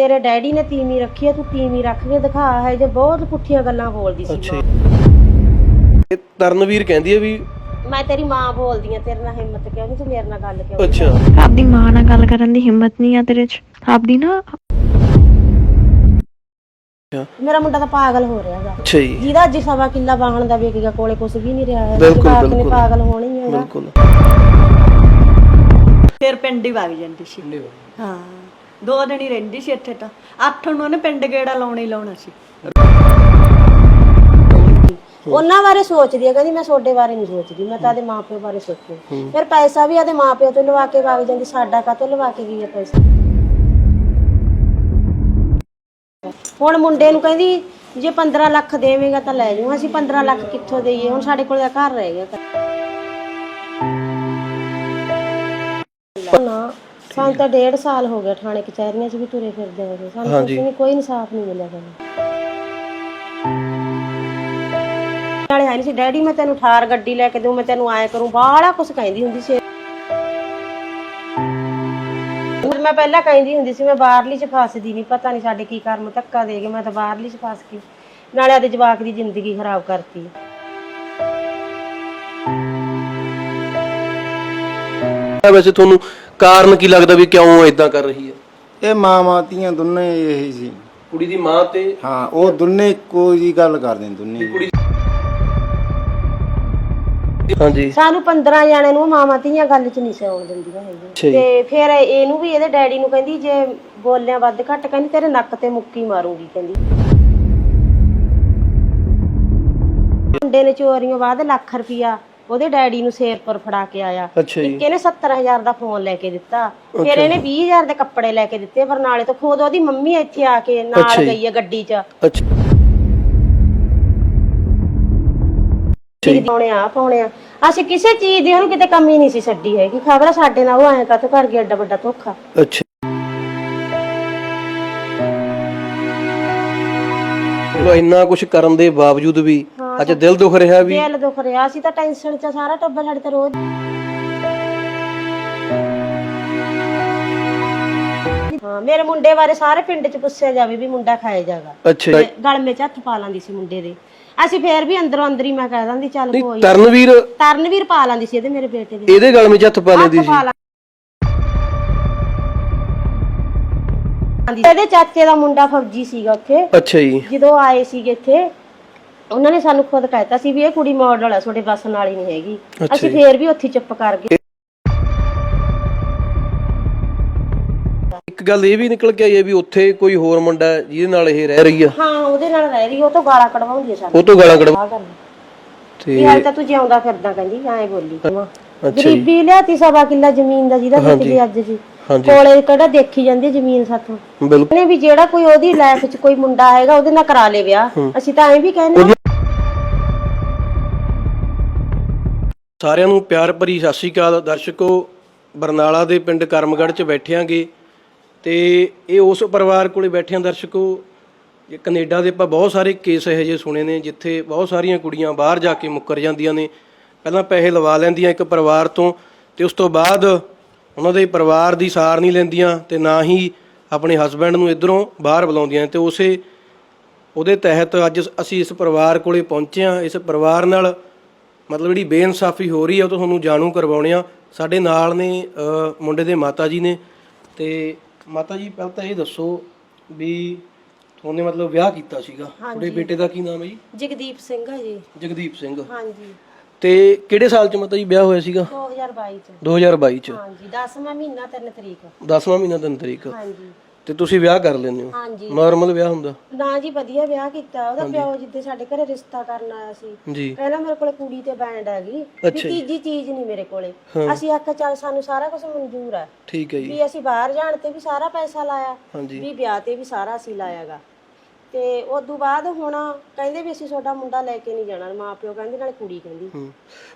ਤੇਰੇ ਡੈਡੀ ਨੇ ਤੀਵੀਂ ਰੱਖੀ ਆ ਤੂੰ ਤੀਵੀਂ ਰੱਖ ਕੇ ਦਿਖਾ ਹੈ ਜੇ ਬਹੁਤ ਪੁੱਠੀਆਂ ਗੱਲਾਂ ਬੋਲਦੀ ਸੀ ਅੱਛਾ ਮਾਂ। ਇਹ ਤਰਨਵੀਰ ਕਹਿੰਦੀ ਹੈ ਵੀ ਮੈਂ ਤੇਰੀ ਮਾਂ ਬੋਲਦੀ ਆ ਤੇਰੇ ਨਾਲ ਹਿੰਮਤ ਕਿਉਂ ਨਹੀਂ ਤੂੰ ਮੇਰੇ ਨਾਲ ਗੱਲ ਕਿਉਂ ਅੱਛਾ। ਆਪਦੀ ਮਾਂ ਨਾਲ ਗੱਲ ਕਰਨ ਦੀ ਹਿੰਮਤ ਨਹੀਂ ਆ ਤੇਰੇ 'ਚ। ਆਪਦੀ ਨਾ ਮੇਰਾ ਮੁੰਡਾ ਤਾਂ ਪਾਗਲ ਹੋ ਰਿਹਾ ਹੈਗਾ। ਅੱਛਾ ਜੀ। ਜਿਹਦਾ ਅੱਜ ਸਵਾ ਕਿੱਲਾ ਵਾਹਣ ਦਾ ਵੇਖ ਗਿਆ ਕੋਲੇ ਕੁਝ ਵੀ ਨਹੀਂ ਰਿਹਾ ਹੈ ਬਿਲਕੁਲ, ਜਵਾਕ ਨੇ ਬਿਲਕੁਲ। ਪਾਗਲ ਹੋਣਾ ਹੀ ਹੈਗਾ ਬਿਲਕੁਲ। ਫਿਰ ਪਿੰਡ ਹੀ ਵਗ ਜਾਂਦੀ ਸੀ। ਹਾਂ। ਦੋ ਦਿਨ ਹੀ ਰਹਿੰਦੀ ਸੀ ਇੱਥੇ ਤਾਂ। ਅੱਠ ਨੂੰ ਉਹਨੇ ਪਿੰਡ ਗੇੜਾ ਲਾਉਣਾ ਹੀ ਲਾਉਣਾ ਸੀ। ਉਹਨਾਂ ਬਾਰੇ ਸੋਚਦੀ ਆ ਕਹਿੰਦੀ ਮੈਂ ਤੁਹਾਡੇ ਬਾਰੇ ਨਹੀਂ ਸੋਚਦੀ ਮੈਂ ਤਾਂ ਆਦੇ ਮਾਪਿਓ ਬਾਰੇ ਸੋਚੂ ਫਿਰ ਪੈਸਾ ਵੀ ਆਦੇ ਮਾਪਿਓ ਤੋਂ ਲਵਾ ਕੇ ਵਗ ਜਾਂਦੀ ਸਾਡਾ ਕਾਹਤੋਂ ਲਵਾ ਕੇ ਗਈ ਆ ਪੈਸਾ? ਹੁਣ ਮੁੰਡੇ ਨੂੰ ਕਹਿੰਦੀ ਜੇ 15 ਲੱਖ ਦੇਵੇਂਗਾ ਤਾਂ ਲੈ ਜਾਊਂ ਅਸੀਂ 15 ਲੱਖ ਕਿੱਥੋਂ ਦੇਈਏ? ਹੁਣ ਸਾਡੇ ਕੋਲ ਤਾਂ ਘਰ ਰਹਿ ਗਿਆ ਸਾਨੂੰ ਤਾਂ ਡੇਢ ਸਾਲ ਹੋ ਗਿਆ ਥਾਣੇ ਕਚਹਿਰੀਆਂ 'ਚ ਵੀ ਤੁਰੇ ਫਿਰਦੇ ਹੋਗੇ ਸਾਨੂੰ ਕੁਛ ਨਹੀਂ ਕੋਈ ਇਨਸਾਫ ਨਹੀਂ ਮਿਲਿਆ ਸਾਨੂੰ। ਨਾਲੇ ਹੈ ਨਹੀਂ ਸੀ ਡੈਡੀ ਮੈਂ ਤੈਨੂੰ ਠਾਰ ਗੱਡੀ ਲੈ ਕੇ ਦਊਂ ਮੈਂ ਤੈਨੂੰ ਆਇਆ ਕਰੂੰ ਬਾਹਲਾ ਕੁਝ ਕਹਿੰਦੀ ਹੁੰਦੀ ਸੀ। ਹੁਣ ਮੈਂ ਪਹਿਲਾਂ ਕਹਿੰਦੀ ਹੁੰਦੀ ਸੀ ਮੈਂ ਬਾਹਰਲੀ ਚ ਫਸਦੀ ਨਹੀਂ ਪਤਾ ਨਹੀਂ ਸਾਡੇ ਕੀ ਕਰਮ ਧੱਕਾ ਦੇ ਗਏ ਮੈਂ ਤਾਂ ਬਾਹਰਲੀ ਚ ਫਸ ਗਈ। ਨਾਲੇ ਆਦੇ ਜਵਾਕ ਦੀ ਜ਼ਿੰਦਗੀ ਖਰਾਬ ਕਰਤੀ। ਇਹ ਵੈਸੇ ਤੁਹਾਨੂੰ ਕਾਰਨ ਕੀ ਲੱਗਦਾ ਵੀ ਕਿਉਂ ਇਦਾਂ ਕਰ ਰਹੀ ਹੈ? ਇਹ ਮਾਂ ਮਾਤੀਆਂ ਦੋਨੇ ਇਹੀ ਸੀ। ਕੁੜੀ ਦੀ ਮਾਂ ਤੇ ਹਾਂ ਉਹ ਦੋਨੇ ਇੱਕੋ ਜੀ ਗੱਲ ਕਰਦੇ ਨੇ ਦੋਨੇ ਹਾਂਜੀ। ਸਾਨੂੰ 15 ਜਣਿਆਂ ਨੂੰ ਮਾਮਾ ਧੀਆਂ ਗੱਲ ਚ ਨਹੀਂ ਸਿਆਉਣ ਦਿੰਦੀਆਂ ਹੈਗੀਆਂ। ਤੇ ਫਿਰ ਇਹਨੂੰ ਵੀ ਇਹਦੇ ਡੈਡੀ ਨੂੰ ਕਹਿੰਦੀ ਜੇ ਬੋਲਿਆ ਵੱਧ ਘੱਟ ਕਹਿੰਦੀ ਤੇਰੇ ਨੱਕ ਤੇ ਮੁੱਕੀ ਮਾਰੂੰਗੀ ਕਹਿੰਦੀ। ਮੁੰਡੇ ਨੇ ਚੋਰੀਆਂ ਬਾਅਦ ਲੱਖ ਰੁਪਿਆ ਉਹਦੇ ਡੈਡੀ ਨੂੰ ਸ਼ੇਰ ਪਰ ਫੜਾ ਕੇ ਆਇਆ। ਅੱਛਾ ਜੀ। ਇੱਕ ਇਹਨੇ 70000 ਦਾ ਫੋਨ ਲੈ ਕੇ ਦਿੱਤਾ। ਫਿਰ ਇਹਨੇ 20000 ਦੇ ਕੱਪੜੇ ਲੈ ਕੇ ਦਿੱਤੇ ਬਰਨਾਲੇ ਤੋਂ ਖੁਦ ਉਹਦੀ ਮੰਮੀ ਇੱਥੇ ਆ ਕੇ ਨਾਲ। ਗਈ ਹੈ ਗੱਡੀ 'ਚ। ਅੱਛਾ। ਪਾਉਣੇ ਆ ਪਾਉਣੇ ਆ। ਅਸੀਂ ਕਿਸੇ ਚੀਜ਼ ਦੀ ਉਹਨੂੰ ਕਿਤੇ ਕਮੀ ਨਹੀਂ ਸੀ ਛੱਡੀ ਹੈਗੀ। ਖਬਰ ਸਾਡੇ ਨਾਲ ਉਹ ਐਂ ਕਾਤੋਂ ਕਰ ਗਿਆ ਏਡਾ ਵੱਡਾ ਧੋਖਾ। ਅੱਛਾ ਚਲੋ ਇੰਨਾ ਕੁਝ ਕਰਨ ਦੇ ਬਾਵਜੂਦ ਵੀ ਅੱਜ ਦਿਲ ਦੁਖ ਰਿਹਾ ਵੀ ਦਿਲ ਦੁਖ ਰਿਹਾ ਸੀ ਤਾਂ ਟੈਨਸ਼ਨ 'ਚ ਸਾਰਾ ਟੱਬਰ ਸਾਡੇ ਤੇ ਰੋਜ਼ ਹਾਂ ਮੇਰੇ ਮੁੰਡੇ ਬਾਰੇ ਸਾਰੇ ਪਿੰਡ 'ਚ ਪੁੱਛਿਆ ਜਾਵੇ ਵੀ ਮੁੰਡਾ ਖਾਏ ਜਾਗਾ। ਅੱਛਾ ਜੀ। ਗਲਮੇ 'ਚ ਹੱਥ ਪਾ ਲਾਂਦੀ ਸੀ ਮੁੰਡੇ ਦੇ। ਅਸੀਂ ਫੇਰ ਵੀ ਅੰਦਰੋਂ ਅੰਦਰ ਹੀ ਮੈਂ ਕਹਿ ਦਿੰਦੀ ਚੱਲ ਕੋਈ ਤਰਨਵੀਰ ਤਰਨਵੀਰ ਪਾ ਲਾਂਦੀ ਸੀ ਇਹਦੇ ਮੇਰੇ ਬੇਟੇ ਦੇ। ਇਹਦੇ ਗਲ ਵਿੱਚ ਹੱਥ ਪਾ ਲੈਂਦੀ ਸੀ। ਪਾ ਲਾਂ- ਇਹਦੇ ਚਾਚੇ ਦਾ ਮੁੰਡਾ ਫੌਜੀ ਸੀਗਾ ਉੱਥੇ। ਅੱਛਾ ਜੀ। ਜਦੋਂ ਆਏ ਸੀਗੇ ਇੱਥੇ ਉਹਨਾਂ ਨੇ ਸਾਨੂੰ ਖੁਦ ਕਹਿਤਾ ਸੀ ਵੀ ਇਹ ਕੁੜੀ ਮਾਡਲ ਹੈ ਤੁਹਾਡੇ ਬੱਸ ਨਾਲ ਹੀ ਨਹੀਂ ਹੈਗੀ। ਅੱਛਾ ਅਸੀਂ ਫੇਰ ਵੀ ਉੱਥੇ ਚੁੱਪ ਕਰ ਗਏ। ਇੱਕ ਗੱਲ ਇਹ ਵੀ ਨਿਕਲ ਕੇ ਆਈ ਹੈ ਵੀ ਉੱਥੇ ਕੋਈ ਹੋਰ ਮੁੰਡਾ ਹੈ ਜਿਹਦੇ ਨਾਲ ਇਹ ਰਹਿ ਰਹੀ ਆ। ਹਾਂ ਉਹਦੇ ਨਾਲ ਰਹਿ ਰਹੀ ਉਹ ਤੋਂ ਗਾਲਾਂ ਕਢਵਾਉਂਦੀ ਹੈ ਸਾਨੂੰ। ਉਹ ਤੋਂ ਗਾਲਾਂ ਕੱਢ ਆਹ ਗੱਲ ਤੇ ਵੀ ਹਾਲੇ ਤਾਂ ਤੂੰ ਜਿਉਂਦਾ ਫਿਰਦਾ ਕਹਿੰਦੀ ਐਂ ਬੋਲੀ। ਅੱਛਾ ਜੀ। ਗਰੀਬੀ ਲਿਆਤੀ ਸਵਾ ਕਿੱਲਾ ਜ਼ਮੀਨ ਦਾ ਜਿਹਦਾ ਗਿਆ ਅੱਜ ਜੀ ਹਾਂਜੀ। ਕੋਲੇ ਕਿਹੜਾ ਦੇਖੀ ਜਾਂਦੀ ਹੈ ਜ਼ਮੀਨ ਸਾਥੋਂ? ਬਿਲਕੁਲ। ਨੇ ਵੀ ਜਿਹੜਾ ਕੋਈ ਉਹਦੀ ਲਾਈਫ 'ਚ ਕੋਈ ਮੁੰਡਾ ਆਏਗਾ ਉਹਦੇ ਨਾਲ ਕਰਾ ਲੇ ਵਿਆਹ। ਅਸੀਂ ਤਾਂ ਐਂ ਵੀ ਕਹਿੰਦੇ ਹਾਂ। ਸਾਰਿਆਂ ਨੂੰ ਪਿਆਰ ਭਰੀ ਸਤਿ ਸ਼੍ਰੀ ਅਕਾਲ। ਦਰਸ਼ਕੋ ਬਰਨਾਲਾ ਦੇ ਪਿੰਡ ਕਰਮਗੜ੍ਹ 'ਚ ਬੈਠਿਆਂਗੇ। ਤੇ ਇਹ ਉਸ ਪਰਿਵਾਰ ਕੋਲੇ ਬੈਠੇ ਹਾਂ ਦਰਸ਼ਕੋ ਇਹ ਕੈਨੇਡਾ ਦੇ ਆਪਾਂ ਬਹੁਤ ਸਾਰੇ ਕੇਸ ਇਹੋ ਜਿਹੇ ਸੁਣੇ ਨੇ ਜਿੱਥੇ ਬਹੁਤ ਸਾਰੀਆਂ ਕੁੜੀਆਂ ਬਾਹਰ ਜਾ ਕੇ ਮੁੱਕਰ ਜਾਂਦੀਆਂ ਨੇ। ਪਹਿਲਾਂ ਪੈਸੇ ਲਵਾ ਲੈਂਦੀਆਂ ਇੱਕ ਪਰਿਵਾਰ ਤੋਂ ਤੇ ਉਸ ਤੋਂ ਬਾਅਦ ਉਹਨਾਂ ਦੇ ਪਰਿਵਾਰ ਦੀ ਸਾਰ ਨਹੀਂ ਲੈਂਦੀਆਂ ਤੇ ਨਾ ਹੀ ਆਪਣੇ ਹਸਬੰਡ ਨੂੰ ਇਧਰੋਂ ਬਾਹਰ ਬੁਲਾਉਂਦੀਆਂ ਤੇ ਉਸੇ ਉਹਦੇ ਤਹਿਤ ਅੱਜ ਅਸੀਂ ਇਸ ਪਰਿਵਾਰ ਕੋਲੇ ਪਹੁੰਚੇ ਹਾਂ। ਇਸ ਪਰਿਵਾਰ ਨਾਲ ਮਤਲਬ ਜਿਹੜੀ ਬੇਇਨਸਾਫੀ ਹੋ ਰਹੀ ਹੈ ਉਹ ਤੋਂ ਤੁਹਾਨੂੰ ਜਾਣੂ ਕਰਵਾਉਣੇ ਆ ਸਾਡੇ ਨਾਲ ਨੇ ਮੁੰਡੇ ਦੇ ਮਾਤਾ ਜੀ ਨੇ ਤੇ ਮਾਤਾ ਜੀ ਪਹਿਲਾਂ ਤਾਂ ਇਹ ਦੱਸੋ ਵੀ ਤੁਹਾਨੇ ਮਤਲਬ ਵਿਆਹ ਕੀਤਾ ਸੀਗਾ। ਤੁਹਾਡੇ ਬੇਟੇ ਦਾ ਕੀ ਨਾਮ ਹੈ ਜੀ? ਜਗਦੀਪ ਸਿੰਘ ਹੈ ਜੀ। ਜਗਦੀਪ ਸਿੰਘ। ਹਾਂਜੀ। ਤੇ ਕਿਹੜੇ ਸਾਲ ਚ ਮਾਤਾ ਜੀ ਵਿਆਹ ਹੋਇਆ ਸੀਗਾ? 2022 ਚ। 2022 ਚ। ਹਾਂਜੀ 10ਵਾਂ ਮਹੀਨਾ 3 ਤਰੀਕ। 10ਵਾਂ ਮਹੀਨਾ ਤਿੰਨ ਤਰੀਕ। ਹਾਂਜੀ। ਤੇ ਤੁਸੀਂ ਵਿਆਹ ਕਰ ਲੈਂਦੇ ਹੋ? ਹਾਂਜੀ। ਨਾਰਮਲ ਵਿਆਹ ਹੁੰਦਾ? ਨਾ ਜੀ ਵਧੀਆ ਵਿਆਹ ਕੀਤਾ ਉਹਦਾ। ਪਿਓ ਜਿੱਦੇ ਸਾਡੇ ਘਰੇ ਰਿਸ਼ਤਾ ਕਰਨ ਆਇਆ ਸੀ। ਜੀ। ਕਹਿੰਦਾ ਮੇਰੇ ਕੋਲੇ ਕੁੜੀ ਤੇ ਬੈਂਡ ਹੈਗੀ। ਵੀ ਅੱਛਾ ਜੀ। ਤੀਜੀ ਚੀਜ਼ ਨਹੀਂ ਮੇਰੇ ਕੋਲੇ। ਅਸੀਂ ਆਖਿਆ ਚੱਲ ਸਾਨੂੰ ਸਾਰਾ ਕੁਝ ਮਨਜ਼ੂਰ ਹੈ। ਠੀਕ ਹੈ ਜੀ। ਵੀ ਅਸੀਂ ਬਾਹਰ ਜਾਣ ਤੇ ਵੀ ਸਾਰਾ ਪੈਸਾ ਲਾਇਆ। ਵੀ ਵਿਆਹ ਤੇ ਵੀ ਸਾਰਾ ਅਸੀਂ ਲਾਇਆਗਾ। ਤੇ ਉਦੋਂ ਬਾਅਦ ਹੁਣ ਕਹਿੰਦੇ ਵੀ ਅਸੀਂ ਤੁਹਾਡਾ ਮੁੰਡਾ ਲੈ ਕੇ ਨਹੀਂ ਜਾਣਾ ਮਾਂ ਪਿਓ ਕਹਿੰਦੇ ਨਾਲ ਕੁੜੀ ਕਹਿੰਦੀ। ਹੂੰ।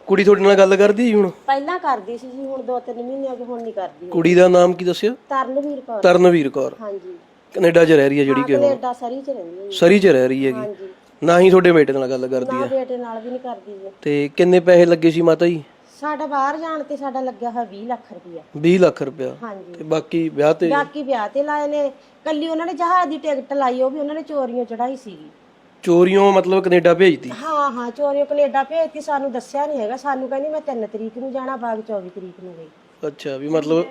ਕੁੜੀ ਤੁਹਾਡੇ ਨਾਲ ਗੱਲ ਕਰਦੀ ਜੀ ਹੁਣ? ਪਹਿਲਾਂ ਕਰਦੀ ਸੀ ਜੀ ਹੁਣ ਦੋ ਤਿੰਨ ਮਹੀਨੇ ਅਗੇ ਹੁਣ ਨਹੀਂ ਕਰਦੀ। ਕੁੜੀ ਦਾ ਨਾਮ ਕੀ ਦੱਸਿਆ ਤਰਨਵੀਰ ਕੌਰ। ਤਰਨਵੀਰ ਕੌਰ। ਹਾਂਜੀ। ਕੈਨੇਡਾ 'ਚ ਰਹਿ ਰਹੀ ਹੈ ਜਿਹੜੀ ਕਿ ਕੈਨੇਡਾ ਸਰੀ ਚ ਰਹਿੰਦੀ ਹੈ ਜੀ। ਸਰੀ 'ਚ ਰਹਿ ਰਹੀ ਹੈਗੀ। ਹਾਂਜੀ। ਨਾ ਹੀ ਤੁਹਾਡੇ ਬੇਟੇ ਨਾਲ ਗੱਲ ਕਰਦੀ ਨਾ ਹੈ। ਬੇਟੇ ਨਾਲ ਵੀ ਨਹੀਂ ਕਰਦੀ ਜੀ। ਤੇ ਕਿੰਨੇ ਪੈਸੇ ਲੱਗੇ ਸੀ ਮਾਤਾ ਜੀ? ਸਾਡਾ ਬਾਹਰ ਜਾਣ ਤੇ ਸਾਡਾ ਲੱਗਿਆ ਹੋਇਆ 20 ਲੱਖ ਰੁਪਇਆ। 20 ਲੱਖ ਰੁਪਇਆ। ਹਾਂਜੀ। ਤੇ ਬਾਕੀ ਵਿਆਹ ਤੇ ਬਾਕੀ ਵਿਆਹ ਤੇ ਲਾਏ ਨੇ। ਕੱਲੀ ਉਹਨਾਂ ਨੇ ਜਹਾਜ਼ ਦੀ ਟਿਕਟ ਲਾਈ ਉਹ ਵੀ ਉਹਨਾਂ ਨੇ ਚੋਰੀਆਂ ਚੜਾਈ ਸੀਗੀ। ਚੋਰੀਆਂ ਮਤਲਬ ਕੈਨੇਡਾ ਭੇਜਤੀ? ਹਾਂ ਹਾਂ ਚੋਰੀਆਂ ਕੈਨੇਡਾ ਭੇਜਤੀ ਸਾਨੂੰ ਦੱਸਿਆ ਨਹੀਂ ਹੈਗਾ। ਸਾਨੂੰ ਕਹਿੰਦੀ ਮੈਂ 3 ਤਰੀਕ ਨੂੰ ਜਾਣਾ ਬਾਗ 24 ਤਰੀਕ ਨੂੰ ਗਈ। ਅੱਛਾ ਵੀ ਮਤਲਬ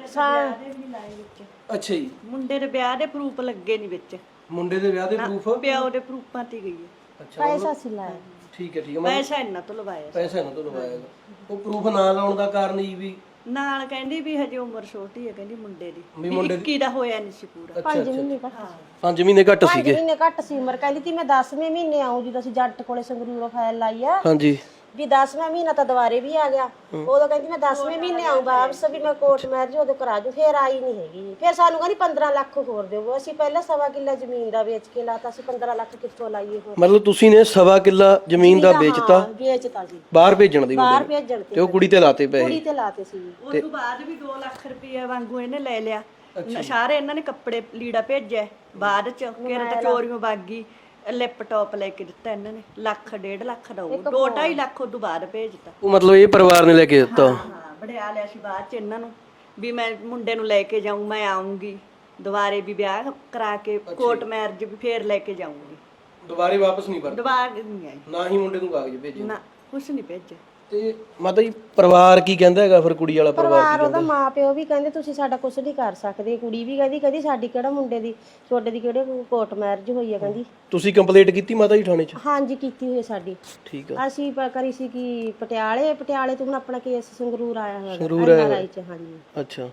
ਅੱਛਾ ਜੀ। ਮੁੰਡੇ ਦੇ ਵਿਆਹ ਦੇ ਪ੍ਰੂਫ ਲੱਗੇ ਨਹੀਂ ਵਿੱਚ। ਮੁੰਡੇ ਦੇ ਵਿਆਹ ਦੇ ਪ੍ਰੂਫ? ਪਿਓ ਦੇ ਪ੍ਰੂਫਾਂ ਤੇ ਗਈ ਹੈ। ਅੱਛਾ ਪੈਸਾ ਸੀ ਲਾਇਆ। ਠੀਕ ਹੈ ਠੀਕ ਹੈ। ਪੈਸਾ ਇੰਨਾ ਤੋਂ ਲਵਾਇਆ ਪੈਸਾ ਨਾ ਤੋਂ ਲਵਾਇਆ ਗਾ। ਉਹ ਪ੍ਰੂਫ ਨਾ ਲਾਉਣ ਦਾ ਕਾਰਨ ਇਹ ਵੀ ਨਾਲ ਕਹਿੰਦੀ ਵੀ ਹਜੇ ਉਮਰ ਛੋਟੀ ਹੈ ਕਹਿੰਦੀ ਮੁੰਡੇ ਦੀ। ਵੀ ਮੁੰਡੇ 21 ਦਾ ਹੋਇਆ ਨਹੀਂ ਸੀ ਪੂਰਾ। ਪੰਜ ਮਹੀਨੇ ਘੱਟ ਸੀ। ਪੰਜ ਮਹੀਨੇ ਘੱਟ ਪੰਜ ਸੀਗੇ। ਮਹੀਨੇ ਘੱਟ ਸੀ ਉਮਰ। ਕਹਿੰਦੀ ਤੀ ਮੈਂ 10ਵੇਂ ਮਹੀਨੇ ਆਉਂ ਜਦੋਂ ਅਸੀਂ ਜੱਟ ਕੋਲੇ ਸੰਗਰੂਰੋਂ ਫਾਈਲ ਲਾਈ ਆ। ਹਾਂਜੀ। ਵੀ 10ਵਾਂ ਮਹੀਨਾ ਤਾਂ ਦੁਬਾਰੇ ਵੀ ਆ ਗਿਆ। ਉਦੋਂ ਕਹਿੰਦੀ ਮੈਂ 10ਵੇਂ ਮਹੀਨੇ ਆਉਂ ਵਾਪਸ ਵੀ ਮੈਂ ਕੋਰਟ ਮੈਰਿਜ ਉਦੋਂ ਕਰਾ ਜੂ ਫੇਰ ਆਈ ਨਹੀਂ ਹੈਗੀ। ਫੇਰ ਸਾਨੂੰ ਕਹਿੰਦੀ 15 ਲੱਖ ਹੋਰ ਦਿਓ। ਅਸੀਂ ਪਹਿਲਾਂ ਸਵਾ ਕਿੱਲਾ ਜ਼ਮੀਨ ਦਾ ਵੇਚ ਕੇ ਲਾਤਾ ਸੀ 15 ਲੱਖ ਕਿੱਥੋਂ ਲਾਈਏ ਹੋਰ? ਮਤਲਬ ਤੁਸੀਂ ਨੇ ਸਵਾ ਕਿੱਲਾ ਜ਼ਮੀਨ ਦਾ ਵੇਚਤਾ? ਵੇਚਤਾ ਸੀ ਬਾਹਰ ਭੇਜਣ ਦੀ ਬਾਹਰ ਭੇਜਣ ਤੇ ਤੇ। ਉਹ ਕੁੜੀ ਤੇ ਲਾਤੇ ਪੈਸੇ? ਕੁੜੀ ਤੇ ਲਾਤੇ ਸੀ। ਉਸ ਤੋਂ ਬਾਅਦ ਵੀ 2 ਲੱਖ ਰੁਪਏ ਵਾਂਗੂ ਇਹਨੇ ਲੈ ਲਿਆ। ਸਾਰੇ ਇਹਨਾਂ ਨੇ ਕੱਪੜੇ ਲੀੜਾ ਭੇਜਿਆ। ਬਾਅਦ ਚ ਕਿਰ ਤਾਂ ਚੋਰੀਆਂ ਬਾਗੀ ਲੈਪਟਾਪ ਲੈ ਕੇ ਦਿੱਤਾ ਇਹਨਾਂ ਨੇ ਲੱਖ ਡੇਢ ਲੱਖ ਦਾ ਉਹ ਦੋ ਢਾਈ ਲੱਖ ਉਹ ਤੋਂ ਬਾਅਦ ਭੇਜਤਾ ਉਹ ਮਤਲਬ ਇਹ ਪਰਿਵਾਰ ਨੇ ਲੈ ਕੇ ਦਿੱਤਾ। ਹਾਂ ਬੜਿਆ ਲਿਆ ਸੀ ਬਾਅਦ ਚ ਇਹਨਾਂ ਨੂੰ ਵੀ ਮੈਂ ਮੁੰਡੇ ਨੂੰ ਲੈ ਕੇ ਜਾਊਂ ਮੈਂ ਆਉਂਗੀ ਦੁਬਾਰੇ ਵੀ ਵਿਆਹ ਕਰਾ ਕੇ ਕੋਰਟ ਮੈਰਿਜ ਵੀ ਫੇਰ ਲੈ ਕੇ ਜਾਊਂਗੀ। ਦੁਬਾਰੇ ਵਾਪਸ ਨਹੀਂ ਪਰ ਦੁਬਾਰਾ ਨਹੀਂ ਆਈ। ਨਾ ਹੀ ਮੁੰਡੇ ਨੂੰ ਕਾਗਜ਼ ਭੇਜੇ? ਨਾ ਕੁਛ ਨਹੀਂ ਭੇਜੇ। ਤੇ ਮਾਤਾ ਜੀ ਪਰਿਵਾਰ ਕੀ ਕਹਿੰਦਾ ਹੈਗਾ? ਫਿਰ ਕੁੜੀ ਵਾਲਾ ਪਰਿਵਾਰ ਪਰਿਵਾਰ ਉਹਦਾ ਮਾਂ ਪਿਓ ਵੀ ਕਹਿੰਦੇ ਤੁਸੀਂ ਸਾਡਾ ਕੁਝ ਨਹੀਂ ਕਰ ਸਕਦੇ। ਕੁੜੀ ਵੀ ਕਹਿੰਦੀ ਕਦੀ ਸਾਡੀ ਕਿਹੜਾ ਮੁੰਡੇ ਦੀ ਛੋਟੇ ਦੀ ਕਿਹੜੇ ਕੋਰਟ ਮੈਰਿਜ ਹੋਈ ਹੈ ਕਹਿੰਦੀ। ਤੁਸੀਂ ਕੰਪਲੇਂਟ ਕੀਤੀ ਮਾਤਾ ਜੀ ਥਾਣੇ 'ਚ? ਹਾਂਜੀ ਕੀਤੀ ਹੋਈ ਹੈ ਸਾਡੀ। ਠੀਕ ਆ। ਅਸੀਂ ਪ- ਕਰੀ ਸੀ ਕਿ ਪਟਿਆਲੇ ਪਟਿਆਲੇ ਤੋਂ ਹੁਣ ਆਪਣਾ ਕੇਸ ਸੰਗਰੂਰ ਆਇਆ ਹੋਇਆ ਸੰਗਰੂਰ NRI ਚ ਹਾਂਜੀ। ਅੱਛਾ।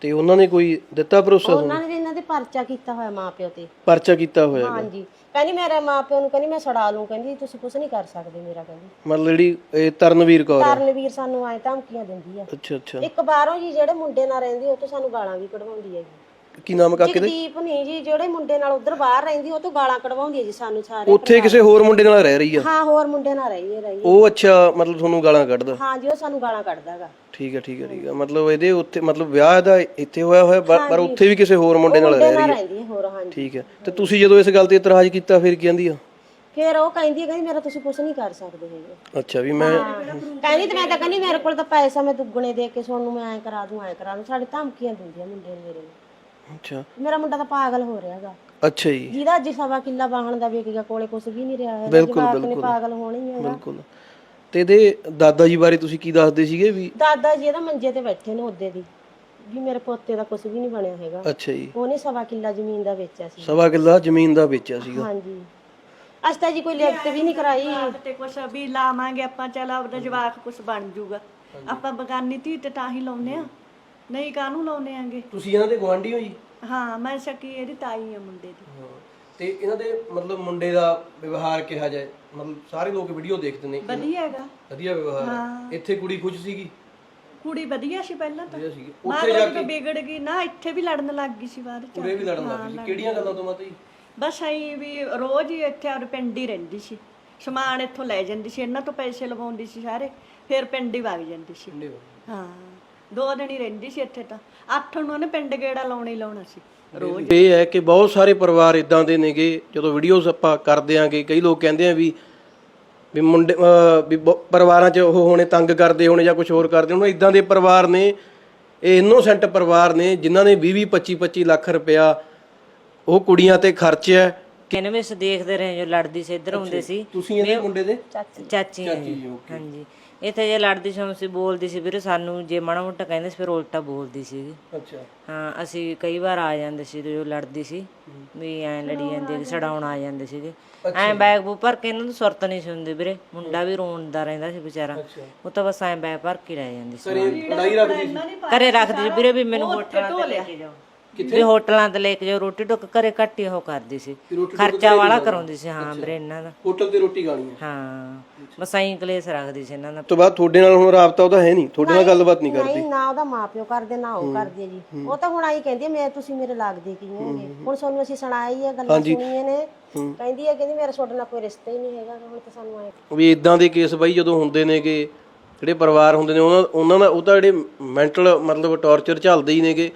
ਤੇ ਉਹਨਾਂ ਨੇ ਕੋਈ ਦਿੱਤਾ ਭਰੋਸਾ ਉਹਨਾਂ ਨੇ ਇਹਨਾਂ ਦੇ ਪਰਚਾ ਕੀਤਾ ਹੋਇਆ ਮਾਂ ਪਿਓ ਤੇ। ਪਰਚਾ ਕੀਤਾ ਹੋਇਆ ਹੈਗਾ। ਹਾਂਜੀ। ਕਹਿੰਦੀ ਮੇਰੇ ਮਾਂ ਪਿਓ ਨੂੰ ਕਹਿੰਦੀ ਮੈਂ ਛਡਾ ਲੂੰ ਕਹਿੰਦੀ ਤੁਸੀਂ ਕੁਝ ਨਹੀਂ ਕਰ ਸਕਦੇ ਮੇਰਾ ਕਹਿੰਦੀ। ਮਤਲਬ ਜਿਹੜੀ ਇਹ ਤਰਨਵੀਰ ਕੌਰ ਆ। ਕਰਨਵੀਰ ਸਾਨੂੰ ਆਏ ਧਮਕੀਆਂ ਦਿੰਦੀ ਆ। ਅੱਛਾ ਅੱਛਾ। ਇੱਕ ਬਾਹਰੋਂ ਜੀ ਜਿਹੜੇ ਮੁੰਡੇ ਨਾਲ ਰਹਿੰਦੀ ਉਹ ਤੋਂ ਸਾਨੂੰ ਗਾਲਾਂ ਵੀ ਕਢਵਾਉਂਦੀ ਜੀ ਕੀ ਨਾਮ ਕਾਕੇ ਦਾ? ਜਗਦੀਪ ਨਹੀਂ ਜੀ ਜਿਹੜੇ ਮੁੰਡੇ ਨਾਲ ਉਧਰ ਬਾਹਰ ਰਹਿੰਦੀ ਉਹ ਤੋਂ ਗਾਲਾਂ ਕਢਵਾਉਂਦੀ ਹੈ ਜੀ ਸਾਨੂੰ ਸਾਰੇ ਉੱਥੇ ਕਿਸੇ ਹੋਰ ਮੁੰਡੇ ਨਾਲ ਰਹਿ ਰਹੀ ਆ? ਹਾਂ ਹੋਰ ਮੁੰਡੇ ਨਾਲ ਰਹੀ ਹੈ ਰਹੀ। ਉਹ ਅੱਛਾ ਮਤਲਬ ਤੁਹਾਨੂੰ ਗਾਲਾਂ ਕੱਢਦਾ? ਹਾਂ ਜੀ ਉਹ ਸਾਨੂੰ ਗਾਲਾਂ ਕੱਢਦਾਗਾ ਠੀਕ ਹੈ ਠੀਕ ਹੈ ਠੀਕ ਹੈ ਮਤਲਬ ਇਹਦੇ ਉੱਥੇ ਮਤਲਬ ਵਿਆਹ ਦਾ ਇੱਥੇ ਹੋਇਆ ਹੋਇਆ ਪਰ ਪਰ ਉੱਥੇ ਵੀ ਕਿਸੇ ਹੋਰ ਮੁੰਡੇ ਨਾਲ ਰਹਿ ਮੁੰਡੇ ਰਹੀ ਹੈ ਰਹਿੰਦੀ ਹੈ ਹੋਰ ਹਾਂਜੀ ਠੀਕ ਹੈ ਤੇ ਤੁਸੀਂ ਜਦੋਂ ਇਸ ਗੱਲ ਤੇ ਇਤਰਾਜ਼ ਕੀਤਾ ਫਿਰ ਕੀ ਕਹਿੰਦੀ ਆ? ਫਿਰ ਉਹ ਕਹਿੰਦੀ ਹੈ ਕਹਿੰਦੀ ਮੇਰਾ ਤੁਸੀਂ ਕੁਝ ਨਹੀਂ ਕਰ ਸਕਦੇ ਹੈਗੇ। ਅੱਛਾ ਵੀ ਮੈਂ ਕਹਿੰਦੀ ਤੇ ਮੈਂ ਤਾਂ ਕਹਿੰਦੀ ਮੇਰੇ ਕੋਲ ਤਾਂ ਪੈਸਾ ਮੈਂ ਦੁੱਗਣੇ ਦੇ ਕੇ ਤੁਹਾਨੂੰ ਮੈਂ ਐਂ ਕਰਾ ਦੂੰ ਐਂ ਕਰਾ ਦੂੰ ਸਾਡੇ ਧਮਕੀਆਂ ਦਿੰਦੀ ਆ ਮੁੰਡੇ ਨੂੰ ਮੇਰੇ ਨੂੰ ਅੱਛਾ। ਮੇਰਾ ਮੁੰਡਾ ਤਾਂ ਪਾਗਲ ਹੋ ਰਿਹਾਗਾ ਅੱਛਾ ਜੀ। ਜਿਹਦਾ ਅੱਜ ਸਵਾ ਕਿੱਲਾ ਵਾਹਣ ਦਾ ਵੇਖ ਗਿਆ ਕੋਲੇ ਕੁਝ ਵੀ ਨਹੀਂ ਰਿਹਾ ਹੈ ਬਿਲਕੁਲ, ਜਵਾਕ ਨੇ ਬਿਲਕੁਲ। ਪਾਗਲ ਹੋਣਾ ਹੀ ਹੈਗਾ। ਬਿਲਕੁਲ। ਤੇ ਇਹਦੇ ਦਾਦਾ ਜੀ ਬਾਰੇ ਤੁਸੀਂ ਕੀ ਦੱਸਦੇ ਸੀਗੇ ਵੀ? ਦਾਦਾ ਜੀ ਇਹਦਾ ਮੰਜੇ ਤੇ ਬੈਠੇ ਨੇ ਉਹਦੇ ਦੀ ਵੀ ਮੇਰੇ ਪੋਤੇ ਦਾ ਕੁਝ ਵੀ ਨਹੀਂ ਬਣਿਆ ਹੈਗਾ। ਅੱਛਾ ਜੀ। ਉਹਨੇ ਸਵਾ ਕਿੱਲਾ ਜ਼ਮੀਨ ਦਾ ਵੇਚਿਆ ਸੀ। ਸਵਾ ਕਿੱਲਾ ਜ਼ਮੀਨ ਦਾ ਵੇਚਿਆ ਸੀਗਾ। ਹਾਂਜੀ। ਅੱਜ ਤਾਂ ਜੀ ਕੋਈ ਲਿਖਤ ਵੀ ਨਹੀਂ ਕਰਾਈ। ਤੇ ਕੁਛ ਵੀ ਲਾਵਾਂਗੇ ਆਪਾਂ ਚੱਲ ਆਪਦਾ ਜਵਾਕ ਕੁਛ ਬਣ ਜੂਗਾ। ਆਪਾਂ ਬਗਾਨੀ ਧੀ ਤੇ ਤਾਂ ਹੀ ਲਾਉਨੇ ਆ ਨਹੀਂ ਕਾਹਨੂੰ ਲਾਉਨੇ ਆਂਗੇ? ਤੁਸੀਂ ਇਹਨਾਂ ਦੇ ਗਵਾਂਢੀ ਹੋ ਜੀ? ਹਾਂ ਮੈਂ ਸਕੀ ਇਹਦੀ ਤਾਈ ਆ ਮੁੰਡੇ ਦੀ। ਤੇ ਇਹਨਾਂ ਦੇ ਮਤਲਬ ਮੁੰਡੇ ਦਾ ਵਿਵਹਾਰ ਕਿਹਾ ਜਾਏ? ਮਤਲਬ ਸਾਰੇ ਲੋਕ ਵੀਡੀਓ ਦੇਖਦੇ ਨੇ। ਵਧੀਆ ਹੈਗਾ। ਵਧੀਆ ਵਿਵਹਾਰ ਹੈ। ਇੱਥੇ ਕੁੜੀ ਖੁਸ਼ ਸੀਗੀ? ਕੁੜੀ ਵਧੀਆ ਸੀ ਪਹਿਲਾਂ ਤਾਂ। ਵਧੀਆ ਸੀਗੀ। ਉੱਥੇ ਜਾ ਕੇ ਵਿਗੜ ਗਈ। ਨਾ ਇੱਥੇ ਵੀ ਲੜਨ ਲੱਗ ਗਈ ਸੀ ਬਾਅਦ ਚ। ਕੁੜੇ ਵੀ ਲੜਨ ਲੱਗ ਗਈ। ਸੀ ਕਿਹੜੀਆਂ ਗੱਲਾਂ ਤੋਂ ਮਾਤਾ ਜੀ? ਬਸ ਐਂ ਵੀ ਰੋਜ਼ ਹੀ ਇੱਥੇ ਆਪਣੇ ਪਿੰਡ ਹੀ ਰਹਿੰਦੀ ਸੀ। ਸਮਾਨ ਇੱਥੋਂ ਲੈ ਜਾਂਦੀ ਸੀ। ਇਹਨਾਂ ਤੋਂ ਪੈਸੇ ਲਵਾਉਂਦੀ ਸੀ ਸਾਰੇ। ਫਿਰ ਪਿੰਡ ਹੀ ਵਗ ਜਾਂਦੀ ਸੀ। ਹਾਂ। ਦੋ ਦਿਨ ਹੀ ਰਹਿੰਦੀ ਸੀ ਇੱਥੇ ਤਾਂ। ਅੱਠ ਨੂੰ ਉਹਨੇ ਪਿੰਡ ਗੇੜਾ ਲਾਉਣਾ ਹੀ ਲਾਉਣਾ ਸੀ ਰੋਜ਼। ਇਹ ਹੈ ਕਿ ਬਹੁਤ ਸਾਰੇ ਪਰਿਵਾਰ ਇਦਾਂ ਦੇ ਨੇਗੇ ਜਦੋਂ ਵੀਡੀਓਜ਼ ਆਪਾਂ ਕਰਦੇ ਆਂਗੇ ਕਈ ਲੋਕ ਕਹਿੰਦੇ ਆ ਵੀ ਵੀ ਮੁੰਡੇ ਅਹ ਵੀ ਬ- ਪਰਿਵਾਰਾਂ 'ਚ ਉਹ ਹੋਣੇ ਤੰਗ ਕਰਦੇ ਹੋਣੇ ਜਾਂ ਕੁਝ ਹੋਰ ਕਰਦੇ ਹੋਣੇ ਇਦਾਂ ਦੇ ਪਰਿਵਾਰ ਨੇ ਇਹ ਇਨੋਸੈਂਟ ਪਰਿਵਾਰ ਨੇ ਜਿਨ੍ਹਾਂ ਨੇ 20 20 25 25 ਲੱਖ ਰੁਪਇਆ ਉਹ ਕੁੜੀਆਂ ਤੇ ਖਰਚਿਆ। ਕਿਨ ਵਿੱਚ ਦੇਖਦੇ ਰਹੇ ਜੋ ਲੜਦੀ ਸੀ ਇੱਧਰ ਹੁੰਦੇ ਸੀ। ਤੁਸੀਂ ਇਹਦੇ ਮੁੰਡੇ ਦੇ? ਚਾਚੀ। ਹੈ ਜੀ। ਹਾਂਜੀ। ਇੱਥੇ ਜੇ ਲੜਦੀ ਸੀ ਅਸੀਂ ਬੋਲਦੀ ਸੀ ਵੀਰੇ ਸਾਨੂੰ ਜੇ ਮਾੜਾ ਮੋਟਾ ਕਹਿੰਦੇ ਸੀ ਫਿਰ ਉਲਟਾ ਬੋਲਦੀ ਸੀ। ਅੱਛਾ। ਹਾਂ ਅਸੀਂ ਕਈ ਵਾਰ ਆ ਜਾਂਦੇ ਸੀ ਜੋ ਲੜਦੀ ਸੀ ਵੀ ਐਂ ਲੜੀ ਜਾਂਦੀ ਸੀ ਸੜਾਉਣ ਆ ਜਾਂਦੇ ਸੀਗੇ। ਐਂ ਬੈਗ ਬੂ ਭਰ ਕੇ ਇਹਨਾਂ ਨੂੰ ਸੁਰਤ ਨਹੀਂ ਸੀ ਹੁੰਦੀ ਵੀਰੇ। ਮੁੰਡਾ ਵੀ ਰੋਂਦਾ ਰਹਿੰਦਾ ਸੀ ਵਿਚਾਰਾ। ਉਹ ਤਾਂ ਬਸ ਐਂ ਬੈਗ ਭਰ ਕੇ ਰਹਿ ਜਾਂਦੀ ਸੀ। ਸੀ? ਘਰੇ ਰੱਖਦੀ ਸੀ ਵੀਰੇ ਵੀ ਮੈਨੂੰ ਹੋਟਲਾਂ ਤੇ ਲੈ ਕੇ ਜਾਓ। ਵੀ ਹੋਟਲਾਂ ਤੇ ਲੈ ਕੇ ਜਾਓ ਰੋਟੀ ਟੁੱਕ ਘਰੇ ਘੱਟ ਹੀ ਉਹ ਕਰਦੀ ਸੀ। ਖਰਚਾ ਵਾਲਾ ਕਰਾਉਂਦੀ ਸੀ ਹਾਂ ਵੀਰੇ ਇਹਨਾਂ ਦਾ। ਹੋਟਲ ਤੇ ਰੋਟੀ ਖਾਣੀ ਹੈ ਹਾਂ ਬਸ ਐਂ ਕਲੇਸ਼ ਰੱਖਦੀ ਸੀ ਇਹਨਾਂ ਦਾ। ਤੋਂ ਬਾਅਦ ਤੁਹਾਡੇ ਨਾਲ ਹੁਣ ਰਾਬਤਾ ਉਹਦਾ ਹੈ ਨਹੀਂ ਤੁਹਾਡੇ ਨਾਲ ਗੱਲਬਾਤ ਨਹੀਂ ਕਰਦੀ। ਨਹੀਂ ਨਾ ਉਹਦਾ ਮਾਪਿਓ ਕਰਦੇ ਨਾ ਉਹ ਕਰਦੀ ਜੀ। ਉਹ ਤਾਂ ਹੁਣ ਆਈ ਕਹਿੰਦੀ ਹੈ, ਮੈਂ ਤੁਸੀਂ ਮੇਰੇ ਲੱਗਦੇ ਕੀ ਹੋਗੇ? ਹੁਣ ਸਾਨੂੰ ਅਸੀਂ ਸੁਣਾਈ ਹੈ ਗੱਲਾਂ ਸੁਣੀਆਂ ਨੇ। ਕਹਿੰਦੀ ਹੈ ਕਹਿੰਦੀ ਮੇਰਾ ਤੁਹਾਡੇ ਨਾਲ ਕੋਈ ਰਿਸ਼ਤਾ ਹੀ ਨਹੀਂ ਹੈਗਾ ਹੁਣ ਤਾਂ ਸਾਨੂੰ ਐ ਵੀ ਇਦਾਂ ਦੇ ਕੇਸ ਬਾਈ ਜਦੋਂ ਹੁੰਦੇ ਨੇਗੇ ਜਿਹੜੇ ਪਰਿਵਾਰ ਹੁੰਦੇ ਨੇ ਉਹਨਾਂ ਉਹਨਾਂ ਦਾ ਉਹ ਤਾਂ ਜਿਹੜੇ ਮੈਂਟਲ ਮਤਲਬ ਟੌਰਚਰ ਝੱਲਦੇ ਹੀ ਨੇਗੇ।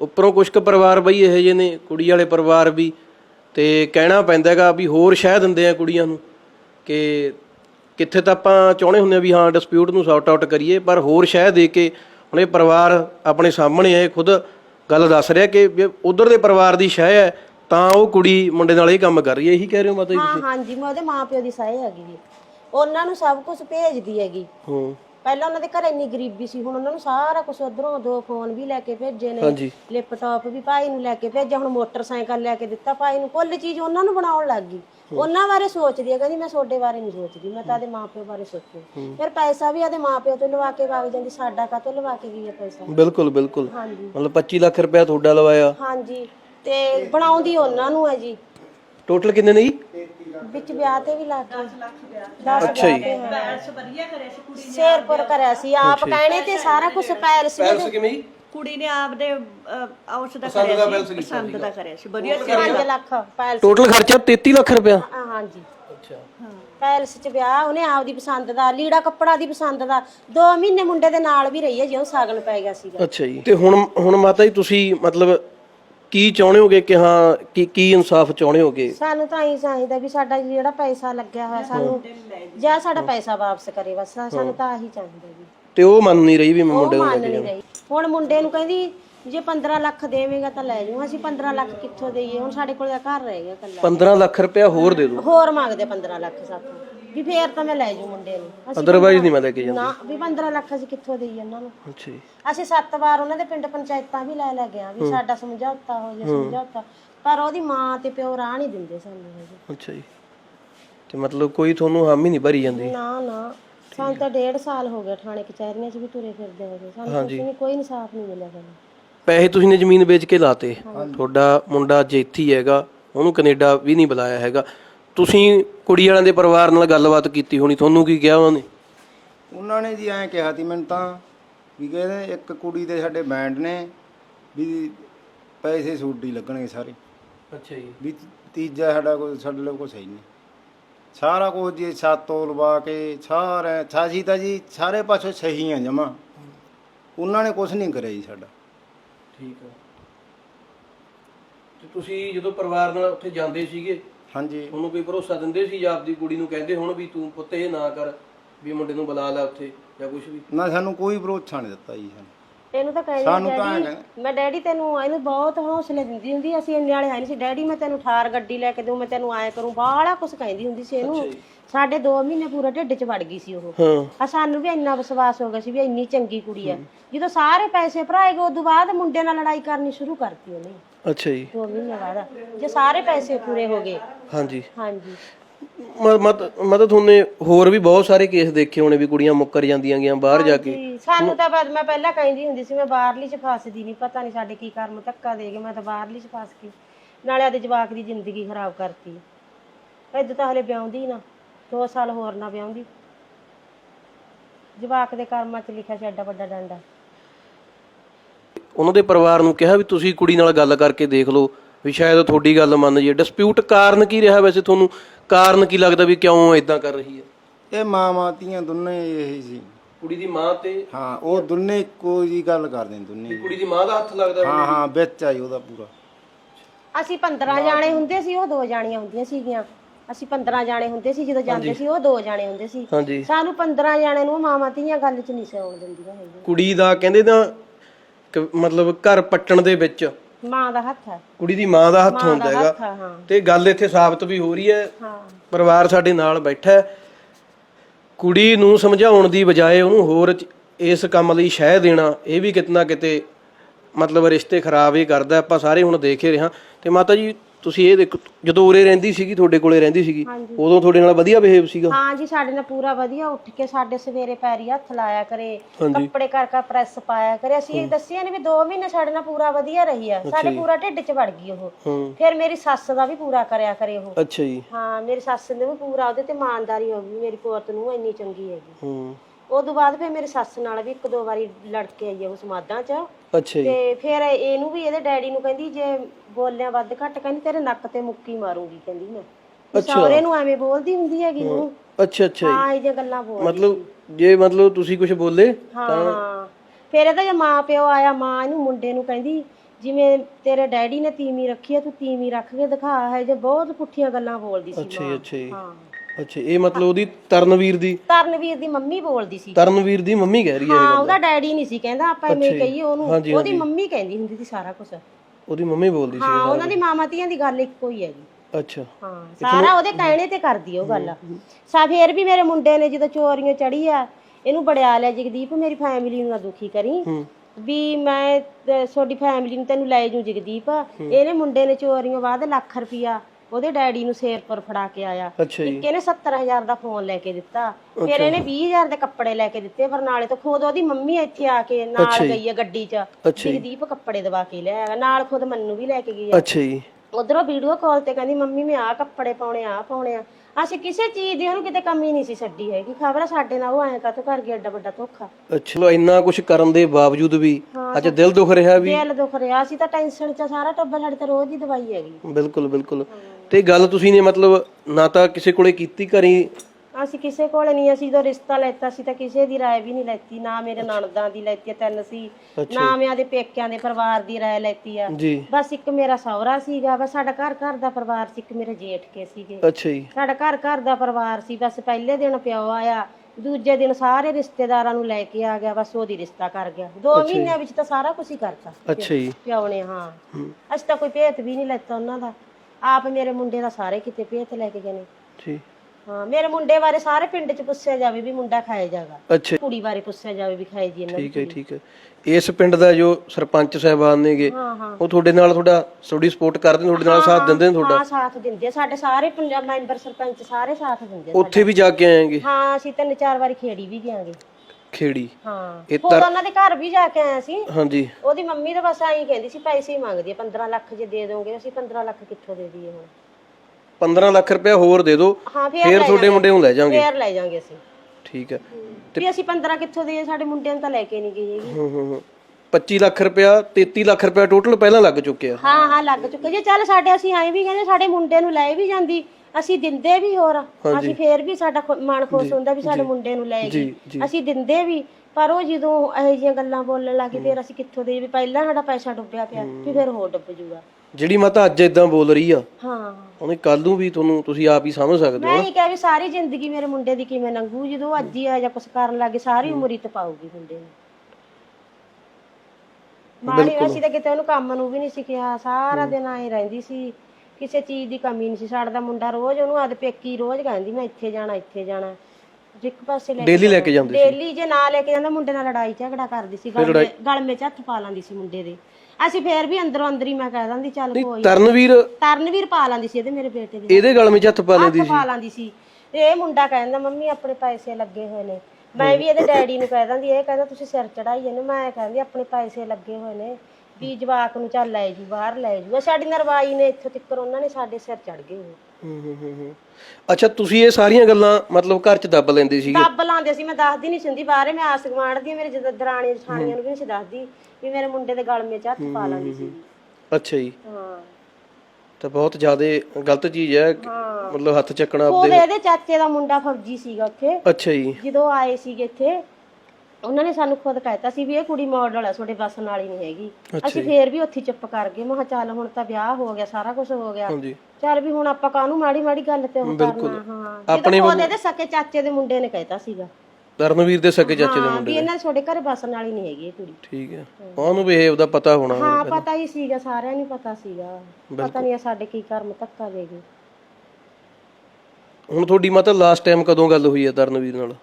ਉੱਪਰੋਂ ਕੁਝ ਕੁ ਪਰਿਵਾਰ ਬਈ ਇਹੋ ਜਿਹੇ ਨੇ ਕੁੜੀ ਵਾਲੇ ਪਰਿਵਾਰ ਵੀ ਤੇ ਕਹਿਣਾ ਪੈਂਦਾ ਹੈਗਾ ਵੀ ਹੋਰ ਸ਼ਹਿ ਦਿੰਦੇ ਆ ਕੁੜੀਆਂ ਨੂੰ ਕਿ ਕਿੱਥੇ ਤਾਂ ਆਪਾਂ ਚਾਹੁੰਦੇ ਹੁੰਦੇ ਆ ਵੀ ਹਾਂ ਡਿਸਪਿਊਟ ਨੂੰ ਸੌਟ ਆਊਟ ਕਰੀਏ ਪਰ ਹੋਰ ਸ਼ਹਿ ਦੇ ਕੇ ਹੁਣ ਇਹ ਪਰਿਵਾਰ ਆਪਣੇ ਸਾਹਮਣੇ ਹੈ ਖੁਦ ਗੱਲ ਦੱਸ ਰਿਹਾ ਕਿ ਉਧਰ ਦੇ ਪਰਿਵਾਰ ਦੀ ਸ਼ਹਿ ਹੈ ਤਾਂ ਉਹ ਕੁੜੀ ਮੁੰਡੇ ਨਾਲ ਇਹ ਕੰਮ ਕਰ ਰਹੀ ਹੈ ਇਹੀ ਕਹਿ ਰਹੇ ਹੋ ਮਾਤਾ ਜੀ ਹਾਂ ਹਾਂਜੀ ਮੈਂ ਉਹਦੇ ਮਾਪਿਓ ਦੀ ਸਹਾਇ ਹੈਗੀ ਜੀ। ਉਹਨਾਂ ਨੂੰ ਸਭ ਕੁਝ ਭੇਜਦੀ ਹੈਗੀ। ਹੂੰ। ਪਹਿਲਾਂ ਉਹਨਾਂ ਦੇ ਘਰ ਇੰਨੀ ਗਰੀਬੀ ਸੀ ਹੁਣ ਉਹਨਾਂ ਨੂੰ ਸਾਰਾ ਕੁਝ ਉਧਰੋਂ ਦੋ ਫੋਨ ਵੀ ਲੈ ਕੇ ਭੇਜੇ ਨੇ ਹਾਂਜੀ। ਲੈਪਟਾਪ ਵੀ ਭਾਈ ਨੂੰ ਲੈ ਕੇ ਭੇਜਿਆ ਹੁਣ ਮੋਟਰਸਾਈਕਲ ਲੈ ਕੇ ਦਿੱਤਾ ਭਾਈ ਨੂੰ ਕੁੱਲ ਚੀਜ਼ ਉਹਨਾਂ ਨੂੰ ਬਣਾਉਣ ਲੱਗ ਗਈ। ਉਹਨਾਂ ਬਾਰੇ ਸੋਚਦੀ ਹੈ ਕਹਿੰਦੀ ਮੈਂ ਤੁਹਾਡੇ ਬਾਰੇ ਨਹੀਂ ਸੋਚਦੀ ਮੈਂ ਤਾਂ ਆਦੇ ਮਾਪਿਓ ਬਾਰੇ ਸੋਚੂ ਫਿਰ ਪੈਸਾ ਵੀ ਆਦੇ ਮਾਪਿਓ ਤੋਂ ਲਵਾ ਕੇ ਵਗ ਜਾਂਦੀ ਸਾਡਾ ਕਾਹਤੋਂ ਲਵਾ ਕੇ ਗਈ ਹੈ ਪੈਸਾ? ਬਿਲਕੁਲ ਬਿਲਕੁਲ। ਹਾਂਜੀ। ਮਤਲਬ 25 ਲੱਖ ਰੁਪਇਆ ਤੁਹਾਡਾ ਲਵਾਇਆ। ਹਾਂਜੀ ਤੇ ਬਣਾਉਂਦੀ ਉਹਨਾਂ ਨੂੰ ਹੈ ਜੀ। ਟੋਟਲ ਕਿੰਨੇ ਨੇ ਜੀ? ਵਿੱਚ ਵਿਆਹ ਤੇ ਵੀ ਲੱਗ ਗਏ 10 ਅੱਛਾ ਜੀ। ਪੈਲਸ ਵਧੀਆ ਕਰਿਆ ਸੀ ਕੁੜੀ ਨੇ ਸ਼ੇਰਪੁਰ ਕਰਿਆ ਸੀ ਆਪ ਕਹਿਣੇ ਤੇ ਸਾਰਾ ਕੁਝ ਪੈਲਸ ਵੀ ਪੈਲਸ ਕਿਵੇਂ ਜੀ? ਕੁੜੀ ਨੇ ਆਪਦੇ ਉਸ ਦਾ ਕਰਿਆ ਸੀ ਪਸੰਦ ਦਾ ਕਰਿਆ ਸੀ ਵਧੀਆ ਸੀ। 5 ਲੱਖ ਪੈਲਸ। ਟੋਟਲ ਖਰਚਾ 33 ਲੱਖ ਰੁਪਇਆ? ਹਾਂ, ਹਾਂਜੀ। ਅੱਛਾ। ਪੈਲਸ 'ਚ ਵਿਆਹ ਉਹਨੇ ਆਪਦੀ ਪਸੰਦ ਦਾ ਲੀੜਾ ਕੱਪੜਾ ਦੀ ਪਸੰਦ ਦਾ। 2 ਮਹੀਨੇ ਮੁੰਡੇ ਦੇ ਨਾਲ ਵੀ ਰਹੀ ਹੈ ਜਿਉਂ ਸਾਗਣ ਪੈ ਗਿਆ ਸੀਗਾ। ਅੱਛਾ ਜੀ। ਤੇ ਹੁਣ ਹੁਣ ਮਾਤਾ ਜੀ ਤੁਸੀਂ ਮਤਲਬ ਕੀ ਚਾਹੁੰਦੇ ਹੋਗੇ ਕਿ ਹਾਂ ਕੀ ਕੀ ਇਨਸਾਫ ਚਾਹੁੰਦੇ ਹੋਗੇ? ਸਾਨੂੰ ਤਾਂ ਹੀ ਚਾਹੀਦਾ ਵੀ ਸਾਡਾ ਜਿਹੜਾ ਪੈਸਾ ਲੱਗਿਆ ਹੋਇਆ ਸਾਨੂੰ ਜਾਂ ਸਾਡਾ ਪੈਸਾ ਵਾਪਸ ਕਰੇ ਬਸ ਸਾਨੂੰ ਤਾਂ ਆਹੀ ਚਾਹੀਦਾ ਜੀ। ਤੇ ਉਹ ਮੰਨ ਨਹੀਂ ਰਹੀ ਵੀ ਮੈਂ ਉਹ ਮੁੰਡੇ ਨੂੰ ਮੰਨ ਨਹੀਂ ਰਹੀ। ਹੁਣ ਮੁੰਡੇ ਨੂੰ ਕਹਿੰਦੀ ਜੇ 15 ਲੱਖ ਦੇਵੇਂਗਾ ਤਾਂ ਲੈ ਜਾਊਂ ਅਸੀਂ 15 ਲੱਖ ਕਿੱਥੋਂ ਦੇਈਏ? ਹੁਣ ਸਾਡੇ ਕੋਲ ਤਾਂ ਘਰ ਰਹਿ ਗਿਆ ਕੱਲਾ 15 ਲੱਖ ਰੁਪਇਆ ਹੋਰ ਦੇ ਦਿਓ। ਹੋਰ ਮੰਗਦੇ 15 ਲੱਖ ਸਾਥੋਂ ਵੀ ਫੇਰ ਤਾਂ ਮੈਂ ਲੈ ਜਾਊਂ ਮੁੰਡੇ ਨੂੰ। ਅਸੀਂ ਅਦਰਵਾਈਜ਼ ਨਹੀਂ ਮੈਂ ਲੈ ਕੇ ਜਾਂਦਾ। ਨਾ ਵੀ 15 ਲੱਖ ਅਸੀਂ ਕਿੱਥੋਂ ਦੇਈਏ ਉਹਨਾਂ ਨੂੰ? ਅੱਛਾ ਜੀ। ਅਸੀਂ ਸੱਤ ਵਾਰ ਉਹਨਾਂ ਦੇ ਪਿੰਡ ਪੰਚਾਇਤਾਂ ਵੀ ਲੈ ਲੈ ਗਿਆ ਵੀ ਸਾਡਾ ਸਮਝੌਤਾ ਹੋ ਜਾ ਸਮਝੌਤਾ। ਪਰ ਉਹਦੀ ਮਾਂ ਤੇ ਪਿਓ ਰਾਹ ਨਹੀਂ ਦਿੰਦੇ ਸਾਨੂੰ ਹਜੇ। ਅੱਛਾ ਜੀ। ਤੇ ਮਤਲਬ ਕੋਈ ਤੁਹਾਨੂੰ ਹਾਮੀ ਨਹੀਂ ਭਰੀ ਜਾਂਦੀ? ਨਾ ਨਾ। ਸਾਨੂੰ ਤਾਂ ਡੇਢ ਸਾਲ ਹੋ ਗਿਆ ਥਾਣੇ ਕਚਹਿਰੀਆਂ 'ਚ ਵੀ ਤੁਰੇ ਫਿਰਦੇ ਹੋਗੇ ਸਾਨੂੰ ਨਹੀਂ ਕੋਈ ਇਨਸਾਫ ਨਹੀਂ ਮਿਲਿਆ ਸਾਨੂੰ। ਪੈਸੇ ਤੁਸੀਂ ਨੇ ਜ਼ਮੀਨ ਵੇਚ ਕੇ ਲਾਤੇ। ਤੁਹਾਡਾ ਮੁੰਡਾ ਹੀ ਹੈਗਾ ਉਹਨੂੰ ਕੈਨੇਡਾ ਵੀ ਨਹੀਂ ਬੁਲਾਇਆ ਹੈਗਾ। ਤੁਸੀਂ ਕੁੜੀ ਵਾਲਿਆਂ ਦੇ ਪਰਿਵਾਰ ਨਾਲ ਗੱਲਬਾਤ ਕੀਤੀ ਹੋਣੀ ਤੁਹਾਨੂੰ ਕੀ ਕਿਹਾ ਉਹਨਾਂ ਨੇ? ਉਹਨਾਂ ਨੇ ਜੀ ਐਂ ਕਿਹਾ ਸੀ ਮੈਨੂੰ ਤਾਂ ਵੀ ਕਹਿੰਦੇ ਇੱਕ ਕੁੜੀ ਦੇ ਸਾਡੇ ਬੈਂਡ ਨੇ ਵੀ ਪੈਸੇ ਸੂਡੀ ਲੱਗਣਗੇ ਸਾਰੇ। ਅੱਛਾ ਜੀ। ਵੀ ਤੀਜਾ ਸਾਡਾ ਕੋਈ ਸਾਡੇ ਲਈ ਕੁਛ ਹੈ ਹੀ ਨਹੀਂ। ਸਾਰਾ ਕੁਝ ਜੀ ਸਾਤੋਂ ਲਵਾ ਕੇ ਸਾਰੇ ਛਾਜੀ ਤਾਂ ਜੀ ਸਾਰੇ ਪਾਸੋਂ ਸਹੀ ਆ ਜਮਾ। ਉਹਨਾਂ ਨੇ ਕੁਛ ਨਹੀਂ ਕਰਿਆ ਜੀ ਸਾਡਾ। ਠੀਕ ਆ। ਤੇ ਤੁਸੀਂ ਜਦੋਂ ਪਰਿਵਾਰ ਨਾਲ ਉੱਥੇ ਜਾਂਦੇ ਸੀਗੇ ਹਾਂਜੀ। ਤੁਹਾਨੂੰ ਕੋਈ ਭਰੋਸਾ ਦਿੰਦੇ ਸੀ ਜਾਂ ਆਪਦੀ ਕੁੜੀ ਨੂੰ ਕਹਿੰਦੇ ਹੁਣ ਵੀ ਤੂੰ ਪੁੱਤ ਇਹ ਨਾ ਕਰ ਵੀ ਮੁੰਡੇ ਨੂੰ ਬੁਲਾ ਲੈ ਉੱਥੇ ਜਾਂ ਕੁਝ ਵੀ? ਨਾ ਸਾਨੂੰ ਕੋਈ ਭਰੋਸਾ ਨਹੀਂ ਦਿੱਤਾ ਜੀ ਸਾਨੂੰ। ਇਹਨੂੰ ਤਾਂ ਕਹਿੰਦੇ ਸਾਨੂੰ ਤਾਂ ਐਂ ਮੈਂ ਡੈਡੀ ਤੈਨੂੰ ਇਹਨੂੰ ਬਹੁਤ ਹੌਸਲੇ ਦਿੰਦੀ ਹੁੰਦੀ ਅਸੀਂ ਇੰਨੇ ਵਾਲੇ ਹੈ ਨਹੀਂ ਸੀ। ਡੈਡੀ ਮੈਂ ਤੈਨੂੰ ਠਾਰ ਗੱਡੀ ਲੈ ਕੇ ਦੂੰ ਮੈਂ ਤੈਨੂੰ ਆਇਆ ਕਰੂੰ ਬਾਹਲਾ ਕੁਝ ਕਹਿੰਦੀ ਹੁੰਦੀ ਸੀ ਇਹਨੂੰ। ਸਾਡੇ 2 ਮਹੀਨੇ ਪੂਰਾ ਢਿੱਡ 'ਚ ਵੜ ਗਈ ਸੀ ਉਹ। ਹਾਂ। ਆ ਸਾਨੂੰ ਵੀ ਇੰਨਾ ਵਿਸ਼ਵਾਸ ਹੋ ਗਿਆ ਸੀ ਵੀ ਇੰਨੀ ਚੰਗੀ ਕੁੜੀ ਆ। ਜਦੋਂ ਸਾਰੇ ਪੈਸੇ ਭਰਾਏ ਗਏ ਉਦੋਂ ਬਾਅਦ ਮੁੰਡੇ ਨਾਲ ਲੜਾਈ ਕਰਨੀ ਸ਼ੁਰੂ ਕਰਤੀ ਉਹਨੇ। ਅੱਛਾ ਜੀ। 2 ਮਹੀਨੇ ਬਾਅਦ। ਜੇ ਸਾਰੇ ਪੈਸੇ ਪੂਰੇ ਹੋ ਗਏ। ਹਾਂਜੀ। ਹਾਂਜੀ। ਮਤਲਬ ਤੁਹਾਨੂੰ ਹੋਰ ਵੀ ਬਹੁਤ ਸਾਰੇ ਕੇਸ ਦੇਖੇ ਹੋਣੇ ਵੀ ਕੁੜੀਆਂ ਮੁੱਕਰ ਜਾਂਦੀਆਂ ਗੀਆਂ ਬਾਹਰ ਜਾ ਕੇ। ਸਾਨੂੰ ਤਾਂ ਬਾਅਦ ਮੈਂ ਪਹਿਲਾਂ ਕਹਿੰਦੀ ਹੁੰਦੀ ਸੀ ਮੈਂ ਬਾਹਰਲੀ ਚ ਫਸਦੀ ਨਹੀਂ ਪਤਾ ਨਹੀਂ ਸਾਡੇ ਕੀ ਕਰਮ ਧੱਕਾ ਦੇ ਗਏ ਮੈਂ ਤਾਂ ਬਾਹਰਲੀ ਚ ਫਸ ਗਈ। ਨਾਲੇ ਆਦੇ ਜਵਾਕ ਦੀ ਜ਼ਿੰਦਗੀ ਖਰਾਬ ਕਰਤੀ। ਇਦੋਂ ਤਾਂ ਹਲੇ ਵਿਆਉਂਦੀ ਨਾ 2 ਸਾਲ ਹੋਰ ਨਾ ਵਿਆਉਂਦੀ ਜਵਾਕ ਦੇ ਕਰਮਾਂ 'ਚ ਲਿਖਿਆ ਸੀ ਐਡਾ ਵੱਡਾ ਡੰਡਾ। ਉਹਨਾਂ ਦੇ ਪਰਿਵਾਰ ਨੂੰ ਕਿਹਾ ਵੀ ਤੁਸੀਂ ਕੁੜੀ ਨਾਲ ਗੱਲ ਕਰਕੇ ਦੇਖ ਲਓ ਵੀ ਸ਼ਾਇਦ ਤੁਹਾਡੀ ਗੱਲ ਮੰਨ ਜੇ ਡਿਸਪਿਊਟ ਕਾਰਨ ਕੀ ਰਿਹਾ ਵੈਸੇ ਤੁਹਾਨੂੰ? ਕਾਰਨ ਕੀ ਲੱਗਦਾ ਵੀ ਕਿਉਂ ਇਦਾਂ ਕਰ ਰਹੀ ਹੈ? ਇਹ ਮਾਂ ਮਾਤੀਆਂ ਦੋਨੇ ਇਹੀ ਸੀ। ਕੁੜੀ ਦੀ ਮਾਂ ਤੇ? ਹਾਂ ਉਹ ਦੋਨੇ ਇੱਕੋ ਜੀ ਗੱਲ ਕਰਦੇ ਨੇ ਦੋਨੇ। ਕੁੜੀ ਦੀ ਮਾਂ ਦਾ ਹੱਥ ਲੱਗਦਾ ਹਾਂ ਹਾਂ ਵਿੱਚ ਆਈ ਉਹਦਾ ਪੂਰਾ। ਅਸੀਂ 15 ਜਾਣੇ ਹੁੰਦੇ ਸੀ ਉਹ ਦੋ ਜਾਣੀਆਂ ਹੁੰਦੀਆਂ ਸੀਗੀਆਂ। ਅਸੀਂ 15 ਜਾਣੇ ਹੁੰਦੇ ਸੀ ਜਦੋਂ ਜਾਂਦੇ ਸੀ ਉਹ ਦੋ ਜਾਣੇ ਹੁੰਦੇ ਸੀ। ਹਾਂਜੀ। ਸਾਨੂੰ 15 ਜਾਣੇ ਨੂੰ ਮਾਵਾਂ ਧੀਆਂ ਗੱਲ 'ਚ ਨਹੀਂ ਸਿਆਉਣ ਦਿੰਦੀਆਂ ਹੈਗੀਆਂ। ਕੁੜੀ ਦਾ ਕਹਿੰਦੇ ਕਿ ਮਤਲਬ ਘਰ ਪੱਟਣ ਦੇ ਵਿੱਚ ਮਾਂ ਦਾ ਹੱਥ ਹੈ। ਕੁੜੀ ਦੀ ਮਾਂ ਦਾ ਹੱਥ ਹੁੰਦਾ ਹੈਗਾ। ਹੱਥ ਹੈ ਹਾਂ। ਤੇ ਗੱਲ ਇੱਥੇ ਸਾਬਤ ਵੀ ਹੋ ਰਹੀ ਹੈ। ਹਾਂ। ਪਰਿਵਾਰ ਸਾਡੇ ਨਾਲ ਬੈਠਾ ਹੈ। ਕੁੜੀ ਨੂੰ ਸਮਝਾਉਣ ਦੀ ਬਜਾਏ ਉਹਨੂੰ ਹੋਰ ਚ- ਇਸ ਕੰਮ ਲਈ ਸ਼ਹਿ ਦੇਣਾ ਇਹ ਵੀ ਕਿਤਨਾ ਕਿਤੇ ਮਤਲਬ ਰਿਸ਼ਤੇ ਖਰਾਬ ਹੀ ਕਰਦਾ। ਆਪਾਂ ਸਾਰੇ ਹੁਣ ਦੇਖ ਹੀ ਰਹੇ ਹਾਂ। ਤੇ ਮਾਤਾ ਜੀ ਤੁਸੀਂ ਇਹ ਦੇਖੋ ਜਦੋਂ ਉਰੇ ਰਹਿੰਦੀ ਸੀਗੀ ਤੁਹਾਡੇ ਕੋਲੇ ਰਹਿੰਦੀ ਸੀਗੀ ਉਦੋਂ ਤੁਹਾਡੇ ਨਾਲ ਵਧੀਆ ਬਿਹੇਵ ਸੀਗਾ? ਹਾਂ ਜੀ ਸਾਡੇ ਨਾਲ ਪੂਰਾ ਵਧੀਆ ਉੱਠ ਕੇ ਸਾਡੇ ਸਵੇਰੇ ਪੈਰੀ ਹੱਥ ਲਾਇਆ ਕਰੇ ਕੱਪੜੇ ਕਰ ਕਰ ਪ੍ਰੈਸ ਪਾਇਆ ਕਰੇ। ਅਸੀਂ ਇਹ ਦੱਸਿਆ ਨੇ ਵੀ 2 ਮਹੀਨੇ ਸਾਡੇ ਨਾਲ ਪੂਰਾ ਵਧੀਆ ਰਹੀ ਆ। ਸਾਡੇ ਪੂਰਾ ਢਿੱਡ 'ਚ ਵੜ ਗਈ ਉਹ। ਹੂੰ। ਫਿਰ ਮੇਰੀ ਸੱਸ ਦਾ ਵੀ ਪੂਰਾ ਕਰਿਆ ਕਰੇ ਉਹ। ਅੱਛਾ ਜੀ। ਹਾਂ ਮੇਰੀ ਸੱਸ ਨੇ ਵੀ ਪੂਰਾ ਉਹਦੇ ਤੇ ਇਮਾਨਦਾਰੀ ਹੋ ਗਈ ਮੇਰੀ ਪੋਤ ਨੂੰ ਇੰਨੀ ਚੰਗੀ ਹੈਗੀ। ਹੂੰ। ਉਦੋਂ ਬਾਅਦ ਫਿਰ ਮੇਰੀ ਸੱਸ ਨਾਲ ਵੀ ਇੱਕ ਦੋ ਵਾਰੀ ਲੜ ਕੇ ਆਈ ਆ ਸਮਾਦਾਂ 'ਚ। ਅੱਛਾ ਜੀ। ਤੇ ਫਿਰ ਇਹਨੂੰ ਵੀ ਇਹਦੇ ਡੈਡੀ ਨੂੰ ਕਹਿੰਦੀ ਜੇ ਬੋਲਿਆ ਵੱਧ ਘੱਟ ਕਹਿੰਦੀ ਤੇਰੇ ਨੱਕ ਤੇ ਮੁੱਕੀ ਮਾਰੂੰਗੀ ਕਹਿੰਦੀ ਮੈਂ। ਸਹੁਰੇ ਨੂੰ ਐਵੇਂ ਬੋਲਦੀ ਹੁੰਦੀ ਹੈਗੀ ਨੂੰ। ਅੱਛਾ ਅੱਛਾ ਹਾਂ ਇਹ ਜੇ ਗੱਲਾਂ ਬੋਲ ਮਤਲਬ ਜੇ ਮਤਲਬ ਤੁਸੀਂ ਕੁਝ ਬੋਲੇ ਹਾਂ ਹਾਂ। ਫਿਰ ਇਹਦਾ ਜੇ ਮਾਂ ਪਿਓ ਆਇਆ ਮਾਂ ਇਹਨੂੰ ਮੁੰਡੇ ਨੂੰ ਕਹਿੰਦੀ ਜਿਵੇਂ ਤੇਰੇ ਡੈਡੀ ਨੇ ਤੀਵੀਂ ਰੱਖੀ ਆ ਤੂੰ ਤੀਵੀਂ ਰੱਖ ਕੇ ਦਿਖਾ ਹੈ ਜੇ ਬਹੁਤ ਪੁੱਠੀਆਂ ਗੱਲਾਂ ਬੋਲਦੀ ਸੀ ਅੱਛਾ ਅੱਛਾ ਹਾਂ। ਅੱਛਾ ਇਹ ਮਤਲਬ ਉਹਦੀ ਤਰਨਵੀਰ ਦੀ? ਤਰਨਵੀਰ ਦੀ ਮੰਮੀ ਬੋਲਦੀ ਸੀ। ਤਰਨਵੀਰ ਦੀ ਮੰਮੀ ਕਹਿ ਰਹੀ ਹੈ ਹਾਂ ਉਹਦਾ ਡੈਡੀ ਨਹੀਂ ਸੀ ਕਹਿੰਦਾ ਆਪਾਂ ਐਵੇਂ ਕਹੀਏ ਉਹਨੂੰ। ਉਹਦੀ ਮੰਮੀ ਕਹਿੰਦੀ ਹੁੰਦੀ ਸੀ ਸਾਰਾ ਕੁਝ ਉਹਦੀ ਮੰਮੀ ਬੋਲਦੀ ਸੀ ਹਾਂ ਉਹਨਾਂ ਦੀ ਮਾਮਾ ਧੀਆਂ ਦੀ ਗੱਲ ਇੱਕੋ ਹੀ ਹੈਗੀ। ਅੱਛਾ। ਹਾਂ ਸਾਰਾ ਉਹਦੇ ਕਹਿਣੇ ਤੇ ਕਰਦੀ ਉਹ ਗੱਲ। ਸਾ ਫੇਰ ਵੀ ਮੇਰੇ ਮੁੰਡੇ ਨੇ ਜਦੋਂ ਚੋਰੀਆਂ ਚੜੀ ਆ ਇਹਨੂੰ ਬੜਿਆ ਲਿਆ ਜਗਦੀਪ ਮੇਰੀ ਫੈਮਿਲੀ ਨੂੰ ਨਾ ਦੁਖੀ ਕਰੀ। ਵੀ ਮੈਂ ਤੁਹਾਡੀ ਫੈਮਿਲੀ ਨੂੰ ਤੈਨੂੰ ਲੈ ਜੂ ਜਗਦੀਪ। ਇਹਨੇ ਮੁੰਡੇ ਨੇ ਚੋਰੀਆਂ ਬਾਅਦ ਲੱਖ ਰੁਪਿਆ ਉਹਦੇ ਡੈਡੀ ਨੂੰ ਸ਼ੇਰਪੁਰ ਫੜਾ ਕੇ ਆਇਆ। ਅੱਛਾ ਜੀ। ਇੱਕ ਇਹਨੇ 70000 ਦਾ ਫੋਨ ਲੈ ਕੇ ਦਿੱਤਾ। ਫਿਰ ਇਹਨੇ 20000 ਦੇ ਕੱਪੜੇ ਲੈ ਕੇ ਦਿੱਤੇ ਬਰਨਾਲੇ ਤੋਂ ਖੁਦ ਉਹਦੀ ਮੰਮੀ ਇੱਥੇ ਆ ਕੇ ਨਾਲ ਗਈ ਆ ਗੱਡੀ 'ਚ। ਜਗਦੀਪ ਕੱਪੜੇ ਦਵਾ ਕੇ ਲਿਆਇਆ ਗਾ। ਨਾਲ ਖੁਦ ਮੰਨੂ ਵੀ ਲੈ ਕੇ ਗਈ ਅੱਛਾ ਜੀ। ਉਧਰੋਂ ਵੀਡੀਓ ਕਾਲ ਤੇ ਕਹਿੰਦੀ ਮੰਮੀ ਮੈਂ ਆ ਕੱਪੜੇ ਪਾਉਣੇ ਆ ਪਾਉਣੇ ਆ। ਅਸੀਂ ਕਿਸੇ ਚੀਜ਼ ਦੀ ਉਹਨੂੰ ਕਿਤੇ ਕਮੀ ਨਹੀਂ ਸੀ ਛੱਡੀ ਹੈਗੀ। ਖਬਰ ਸਾਡੇ ਨਾਲ ਉਹ ਐਂ ਕਾਤੋਂ ਕਰ ਗਿਆ ਏਡਾ ਵੱਡਾ ਧੋਖਾ। ਅੱਛਾ। ਇੰਨਾ ਕੁਝ ਕਰਨ ਦੇ ਬਾਵਜੂਦ ਵੀ ਅੱਜ ਦਿਲ ਦੁਖ ਰਿਹਾ ਵੀ। ਦਿਲ ਦੁਖ ਰਿਹਾ। ਸੀ ਤਾਂ ਟੈਨਸ਼ਨ ਚ ਸਾਰਾ ਟੱਬਰ ਸਾਡੇ ਤਾਂ ਰੋਜ਼ ਹੀ ਦਵਾਈ ਹੈਗੀ। ਬਿਲਕੁਲ ਬਿਲਕੁਲ। ਤੇ ਗੱਲ ਤੁਸੀਂ ਨੇ ਮਤਲਬ ਨਾ ਤਾਂ ਕਿਸੇ ਕੋਲੇ ਕੀਤੀ ਘਰੀ? ਅਸੀਂ ਕਿਸੇ ਕੋਲੇ ਨਹੀਂ ਅਸੀਂ ਜਦੋਂ ਰਿਸ਼ਤਾ ਲੈਤਾ ਸੀ ਤਾਂ ਕਿਸੇ ਦੀ ਰਾਏ ਵੀ ਨਹੀਂ ਲੈਤੀ ਨਾ ਮੇਰੇ ਨਣਦਾਂ ਦੀ ਲੈਤੀ ਆ, ਤਿੰਨ ਸੀ ਨਾ ਮੈਂ ਆਦੇ ਪੇਕਿਆਂ ਦੇ ਪਰਿਵਾਰ ਦੀ ਰਾਏ ਲੈਤੀ ਆ। ਜੀ। ਬਸ ਇੱਕ ਮੇਰਾ ਸਹੁਰਾ ਸੀਗਾ ਬਸ ਸਾਡਾ ਘਰ ਘਰ ਦਾ ਪਰਿਵਾਰ ਸੀ ਇੱਕ ਮੇਰੇ ਜੇਠ ਕੇ ਸੀਗੇ। ਅੱਛਾ ਜੀ। ਸਾਡਾ ਘਰ ਘਰ ਦਾ ਪਰਿਵਾਰ ਸੀ ਬਸ ਪਹਿਲੇ ਦਿਨ ਪਿਓ ਆਇਆ ਦੂਜੇ ਦਿਨ ਸਾਰੇ ਰਿਸ਼ਤੇਦਾਰਾਂ ਨੂੰ ਲੈ ਕੇ ਆ ਗਿਆ ਬਸ ਉਹਦੀ ਰਿਸ਼ਤਾ ਕਰ ਗਿਆ। ਦੋ ਮਹੀਨਿਆਂ ਵਿੱਚ ਤਾਂ ਸਾਰਾ ਕੁਝ ਹੀ ਕਰਤਾ ਅੱਛਾ ਜੀ। ਪਿਓ ਨੇ ਹਾਂ। ਅਸੀਂ ਤਾਂ ਕੋਈ ਭੇਤ ਵੀ ਨਹੀਂ ਲੈਤਾ ਉਹਨਾਂ ਦਾ। ਆਪ ਮੇਰੇ ਮੁੰਡੇ ਦਾ ਸਾਰੇ ਕਿਤੇ ਭੇਤ ਲੈ ਕੇ ਗਏ ਨੇ ਜੀ। ਹਾਂ ਮੇਰੇ ਮੁੰਡੇ ਬਾਰੇ ਸਾਰੇ ਪਿੰਡ 'ਚ ਪੁੱਛਿਆ ਜਾਵੇ ਵੀ ਮੁੰਡਾ ਖਾਏ ਜਾਗਾ। ਅੱਛਾ। ਕੁੜੀ ਬਾਰੇ ਪੁੱਛਿਆ ਜਾਵੇ ਵੀ ਖਾਏ ਜੀ ਇਹਨਾਂ ਦੀ ਠੀਕ ਹੈ ਠੀਕ ਹੈ। ਇਸ ਪਿੰਡ ਦਾ ਜੋ ਸਰਪੰਚ ਸਾਹਿਬਾਨ ਨੇਗੇ ਹਾਂ ਹਾਂ। ਉਹ ਤੁਹਾਡੇ ਨਾਲ ਤੁਹਾਡਾ ਤੁਹਾਡੀ ਸਪੋਰਟ ਕਰਦੇ ਨੇ ਤੁਹਾਡੇ ਨਾਲ ਸਾਥ ਦਿੰਦੇ ਨੇ ਤੁਹਾਡਾ? ਹਾਂ ਸਾਥ ਦਿੰਦੇ ਆ। ਸਾਡੇ ਸਾਰੇ ਪੰਜਾਬ ਮੈਂਬਰ ਸਰਪੰਚ ਸਾਰੇ ਸਾਥ ਦਿੰਦੇ ਆ ਉੱਥੇ ਵੀ ਜਾ ਕੇ ਆਏਗੇ? ਹਾਂ ਅਸੀਂ ਤਿੰਨ ਚਾਰ ਵਾਰੀ ਖੇੜੀ ਵੀ ਗਿਆਂਗੇ ਖੇੜੀ। ਹਾਂ। ਇਹ ਹੋਰ ਉਹਨਾਂ ਦੇ ਘਰ ਵੀ ਜਾ ਕੇ ਆਏ ਸੀ? ਹਾਂਜੀ। ਉਹਦੀ ਮੰਮੀ ਤਾਂ ਬਸ ਐਂ ਕਹਿੰਦੀ ਸੀ ਪੈਸੇ ਹੀ ਮੰਗਦੀ ਆ 15 ਲੱਖ ਜੇ ਦੇ ਦੋਗੇ ਅਸੀਂ 15 ਲੱਖ ਕਿੱਥੋਂ ਦੇ ਦਈਏ ਹੁਣ? 15 ਲੱਖ ਰੁਪਇਆ ਹੋਰ ਦੇ ਦਿਓ ਹਾਂ ਫੇਰ ਫੇਰ ਤੁਹਾਡੇ ਮੁੰਡੇ ਨੂੰ ਲੈ ਜਾਾਂਗੇ ਫੇਰ ਲੈ ਜਾਾਂਗੇ ਅਸੀਂ। ਠੀਕ ਹੈ। ਵੀ ਅਸੀਂ 15 ਕਿੱਥੋਂ ਦੇਈਏ ਸਾਡੇ ਮੁੰਡਿਆਂ ਨੂੰ ਤਾਂ ਲੈ ਕੇ ਨਹੀਂ ਗਈ ਹੈਗੀ। ਹੂੰ ਹੂੰ ਹੂੰ। 25 ਲੱਖ ਰੁਪਇਆ 33 ਲੱਖ ਰੁਪਇਆ ਟੋਟਲ ਪਹਿਲਾਂ ਲੱਗ ਚੁੱਕਿਆ। ਹਾਂ ਹਾਂ ਲੱਗ ਚੁੱਕੇ ਜੇ ਚੱਲ ਸਾਡੇ ਅਸੀਂ ਐਂ ਵੀ ਕਹਿੰਦੇ ਸਾਡੇ ਮੁੰਡੇ ਨੂੰ ਲੈ ਵੀ ਜਾਂਦੀ ਅਸੀਂ ਦਿੰਦੇ ਵੀ ਹੋਰ ਅਸੀਂ ਫੇਰ ਵੀ ਸਾਡਾ ਖੁ- ਮਨ ਖੁਸ਼ ਹੁੰਦਾ ਵੀ ਸਾਡੇ ਮੁੰਡੇ ਨੂੰ ਲੈ ਗਈ। ਅਸੀਂ ਦਿੰਦੇ ਵੀ ਪਰ ਉਹ ਜਦੋਂ ਇਹੋ ਜਿਹੀਆਂ ਗੱਲਾਂ ਬੋਲਣ ਲੱਗੇ ਫੇਰ ਅਸੀਂ ਕਿੱਥੋਂ ਦੇ ਵੀ ਪਹਿਲਾਂ ਸਾਡਾ ਪੈਸਾ ਡੁੱਬਿਆ ਪਿਆ ਵੀ ਫਿਰ ਹੋਰ ਡੁੱਬ ਜੂਗਾ। ਜਿਹੜੀ ਮਾਤਾ ਅੱਜ ਇਦਾਂ ਬੋਲ ਰਹੀ ਆ ਹਾਂ। ਉਹਨੇ ਕੱਲ ਨੂੰ ਵੀ ਤੁਹਾਨੂੰ ਤੁਸੀਂ ਆਪ ਹੀ ਸਮਝ ਸਕਦੇ ਹੋ ਮੈਂ ਹੀ ਕਿਹਾ ਵੀ ਸਾਰੀ ਜ਼ਿੰਦਗੀ ਮੇਰੇ ਮੁੰਡੇ ਦੀ ਕਿਵੇਂ ਲੰਘੂ? ਜਦੋਂ ਅੱਜ ਹੀ ਆ ਜਾਂ ਕੁਛ ਕਰਨ ਲੱਗੇ ਸਾਰੀ ਉਮਰ ਹੀ ਤਪਾਊਗੀ ਮੁੰਡੇ ਨੂੰ। ਮਾਰੀ ਅਸੀਂ ਤਾਂ ਕਿਤੇ ਉਹਨੂੰ ਕੰਮ ਨੂੰ ਵੀ ਨਹੀਂ ਸਿੱਖਿਆ ਸਾਰਾ ਦਿਨ ਆਏ ਰਹਿੰਦੀ ਸੀ। ਕਿਸੇ ਚੀਜ਼ ਦੀ ਕਮੀ ਨਹੀਂ ਸੀ। ਸਾਡਾ ਮੁੰਡਾ ਰੋਜ਼ ਉਹਨੂੰ ਆਦ ਪੇਕੀ ਰੋਜ਼ ਕਹਿੰਦੀ ਮੈਂ ਇੱਥੇ ਜਾਣਾ ਇੱਥੇ ਜਾਣਾ। ਇੱਕ ਪਾਸੇ ਲੈ ਡੇਲੀ ਲੈ ਕੇ ਜਾਂਦੇ ਡੇਲੀ ਜੇ ਨਾ ਲੈ ਕੇ ਜਾਂਦਾ ਮੁੰਡੇ ਨਾਲ ਲੜਾਈ ਝਗੜਾ ਕਰਦੀ ਸੀ। ਗਲਮੇ ਗਲਮੇ ਚ ਹੱਥ ਪਾ ਲੈਂਦੀ ਸੀ ਮੁੰਡੇ ਦੇ। ਅਸੀਂ ਫੇਰ ਵੀ ਅੰਦਰੋਂ ਅੰਦਰ ਹੀ ਮੈਂ ਕਹਿ ਦਿੰਦੀ ਚੱਲ ਕੋਈ ਤਰਨਵੀਰ ਤਰਨਵੀਰ ਪਾ ਲੈਂਦੀ ਸੀ ਇਹਦੇ ਮੇਰੇ ਬੇਟੇ ਦੇ ਇਹਦੇ ਗਲ ਵਿੱਚ ਹੱਥ ਪਾ ਲੈਂਦੀ ਹੱਥ ਪਾ ਲਾਂਦੀ ਸੀ। ਇਹ ਮੁੰਡਾ ਕਹਿੰਦਾ ਮੰਮੀ ਆਪਣੇ ਪੈਸੇ ਲੱਗੇ ਹੋਏ ਨੇ। ਮੈਂ ਵੀ ਇਹਦੇ ਡੈਡੀ ਨੂੰ ਕਹਿ ਦਿੰਦੀ ਇਹ ਕਹਿੰਦਾ ਤੁਸੀਂ ਸਿਰ ਚੜਾਈ ਇਹਨੂੰ। ਮੈਂ ਕਹਿੰਦੀ ਆਪਣੇ ਪੈਸੇ ਲੱਗੇ ਹੋਏ ਨੇ। ਵੀ ਜਵਾਕ ਨੂੰ ਚੱਲ ਲੈ ਜੂ ਬਾਹਰ ਲੈ ਜੂ। ਸਾਡੀ ਨਰਵਾਈ ਨੇ ਇੱਥੋਂ ਤੱਕ ਉਹਨਾਂ ਨੇ ਸਾਡੇ ਸਿਰ ਚੜ ਗਏ ਹੂੰ ਹੂੰ ਹੂੰ ਹੂੰ। ਅੱਛਾ ਤੁਸੀਂ ਇਹ ਸਾਰੀਆਂ ਗੱਲਾਂ ਮਤਲਬ ਘਰ 'ਚ ਦੱਬ ਲੈਂਦੇ ਸੀਗੇ? ਦੱਬ ਲਾਉਂਦੇ ਸੀ ਮੈਂ ਦੱਸਦੀ ਨਹੀਂ ਸਿੰਦੀ ਬਾਹਰੇ ਮੈਂ ਆਸ ਗਵਾਂਢਦੀ ਮੇਰੇ ਜਦੋਂ ਦਰਾਣੀ ਜਠਾਣੀਆਂ ਨੂੰ ਵੀ ਨਹੀਂ ਸੀ ਦੱਸਦੀ ਵੀ ਮੇਰੇ ਮੁੰਡੇ ਦੇ ਗਲਮੇ 'ਚ ਹੱਥ ਪਾ ਲਾਂਦੀ ਸੀ। ਅੱਛਾ ਜੀ। ਹਾਂ। ਤਾਂ ਬਹੁਤ ਜ਼ਿਆਦਾ ਗਲਤ ਚੀਜ਼ ਹੈ ਮਤਲਬ ਹੱਥ ਚੱਕਣਾ ਉਹਦੇ ਇਹਦੇ ਚਾਚੇ ਦਾ ਮੁੰਡਾ ਫੌਜੀ ਸੀਗਾ ਉੱਥੇ। ਅੱਛਾ ਜੀ। ਜਦੋਂ ਆਏ ਸੀਗੇ ਇੱਥੇ ਉਹਨਾਂ ਨੇ ਸਾਨੂੰ ਖੁਦ ਕਹਿਤਾ ਸੀ ਵੀ ਇਹ ਕੁੜੀ ਮਾਡਲ ਹੈ ਤੁਹਾਡੇ ਬੱਸ ਨਾਲ ਹੀ ਨਹੀਂ ਹੈਗੀ। ਅਸੀਂ ਫੇਰ ਵੀ ਉੱਥੇ ਚੁੱਪ ਕਰ ਗਏ। ਮੈਂ ਕਿਹਾ ਚੱਲ ਹੁਣ ਤਾਂ ਵਿਆਹ ਹੋ ਗਿਆ ਸਾਰਾ ਕੁਝ ਹੋ ਗਿਆ। ਹਾਂਜੀ। ਚੱਲ ਵੀ ਹੁਣ ਆਪਾਂ ਕਾਹਨੂੰ ਮਾੜੀ ਮਾੜੀ ਗੱਲ ਤੇ ਉਹ ਕਰਨਾ ਹਾਂ। ਆਪਣੇ ਉਹਦੇ ਦੇ ਸਕੇ ਚਾਚੇ ਦੇ ਮੁੰਡੇ ਨੇ ਕਹਿਤਾ ਸੀਗਾ। ਤਰਨਵੀਰ ਦੇ ਸਕੇ ਚਾਚੇ ਦੇ ਹਾਂ ਵੀ ਇਹਨਾਂ ਦੇ ਤੁਹਾਡੇ ਘਰੇ ਬੱਸ ਨਾਲ ਹੀ ਨਹੀਂ ਹੈਗੀ ਇਹ ਕੁੜੀ। ਠੀਕ ਹੈ। ਉਹਨੂੰ ਵੀ ਇਹ ਉਹਦਾ ਪਤਾ ਹੋਣਾ ਹਾਂ ਪਤਾ ਹੀ ਸੀਗਾ ਸਾਰਿਆਂ ਨੂੰ ਪਤਾ ਸੀਗਾ। ਪਤਾ ਨਹੀਂ ਸਾਡੇ ਕੀ ਕਰਮ ਧੱਕਾ ਦੇ ਗਏ। ਹੁਣ ਤੁਹਾਡੀ ਮਾਤਾ ਲਾਸਟ ਟਾਈਮ ਕਦੋਂ ਗੱਲ ਹੋਈ ਹੈ ਤਰਨਵੀਰ ਨਾਲ?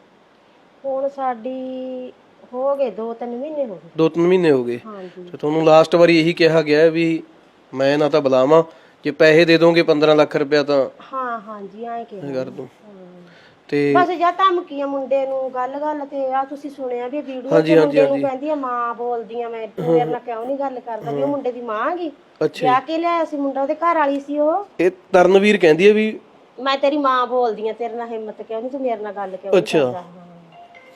ਸਾਡੀ ਹੋ ਗਏ 2-3 ਮਹੀਨੇ ਹੋ ਗਏ। ਦੋ ਤਿੰਨ ਮਹੀਨੇ ਹੋ ਗਏ। ਹਾਂਜੀ। ਤੇ ਤੁਹਾਨੂੰ ਲਾਸਟ ਵਾਰੀ ਇਹੀ ਕਿਹਾ ਗਿਆ ਹੈ ਵੀ ਮੈਂ ਨਾ ਤਾਂ ਬੁਲਾਵਾਂ ਜੇ ਪੈਸੇ ਦੇ ਦੋਗੇ 15 ਲੱਖ ਰੁਪਇਆ ਤਾਂ ਹਾਂ ਹਾਂਜੀ ਐਂ ਕਿਹਾ। ਕਰ ਦੂੰ। ਤੇ ਬਸ ਜਾਂ ਧਮਕੀਆਂ ਮੁੰਡੇ ਨੂੰ ਗੱਲ ਗੱਲ ਤੇ ਆ ਤੁਸੀਂ ਸੁਣਿਆ ਵੀ ਵੀਡੀਓ ਤੇ ਮੁੰਡੇ ਨੂੰ ਕਹਿੰਦੀ ਆ ਮਾਂ ਬੋਲਦੀ ਆ ਮੈਂ ਮੇਰੇ ਨਾਲ ਕਿਉਂ ਨਹੀਂ ਗੱਲ ਕਰਦਾ ਵੀ ਉਹ ਮੁੰਡੇ ਦੀ ਮਾਂ ਗਈ ਅੱਛਾ ਵਿਆਹ ਕੇ ਲਿਆਇਆ ਸੀ ਮੁੰਡਾ ਉਹਦੇ ਘਰ ਵਾਲੀ ਸੀ ਉਹ। ਇਹ ਤਰਨਵੀਰ ਕਹਿੰਦੀ ਹੈ ਵੀ ਮੈਂ ਤੇਰੀ ਮਾਂ ਬੋਲਦੀ ਆ ਤੇਰੇ ਨਾਲ ਹਿੰਮਤ ਕਿਉਂ ਨਹੀਂ ਤੂੰ ਮੇਰੇ ਨਾਲ ਗੱਲ ਕਿਉਂ ਨਹੀਂ ਅੱਛਾ। ਕਰਦਾ? ਹਾਂ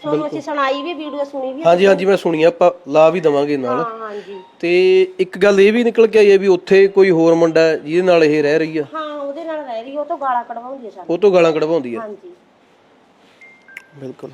ਤੁਹਾਨੂੰ ਅਸੀਂ ਸੁਣਾਈ ਵੀ ਵੀਡੀਓ ਸੁਣੀ ਵੀ ਹਾਂਜੀ ਹਾਂਜੀ ਮੈਂ ਸੁਣੀ ਆ, ਆਪਾਂ ਲਾ ਵੀ ਦਵਾਂਗੇ ਨਾਲ। ਹਾਂ ਹਾਂਜੀ। ਤੇ ਇੱਕ ਗੱਲ ਇਹ ਵੀ ਨਿਕਲ ਕੇ ਆਈ ਹੈ ਵੀ ਉੱਥੇ ਕੋਈ ਹੋਰ ਮੁੰਡਾ ਹੈ ਜਿਹਦੇ ਨਾਲ ਇਹ ਰਹਿ ਰਹੀ ਆ। ਹਾਂ ਉਹਦੇ ਨਾਲ ਰਹਿ ਰਹੀ ਉਹ ਤੋਂ ਗਾਲਾਂ ਕਢਵਾਉਂਦੀ ਆ ਸਾਨੂੰ ਉਹ ਤੋਂ ਗਾਲਾਂ ਕਢਵਾਉਂਦੀ ਆ। ਹਾਂਜੀ। ਬਿਲਕੁਲ।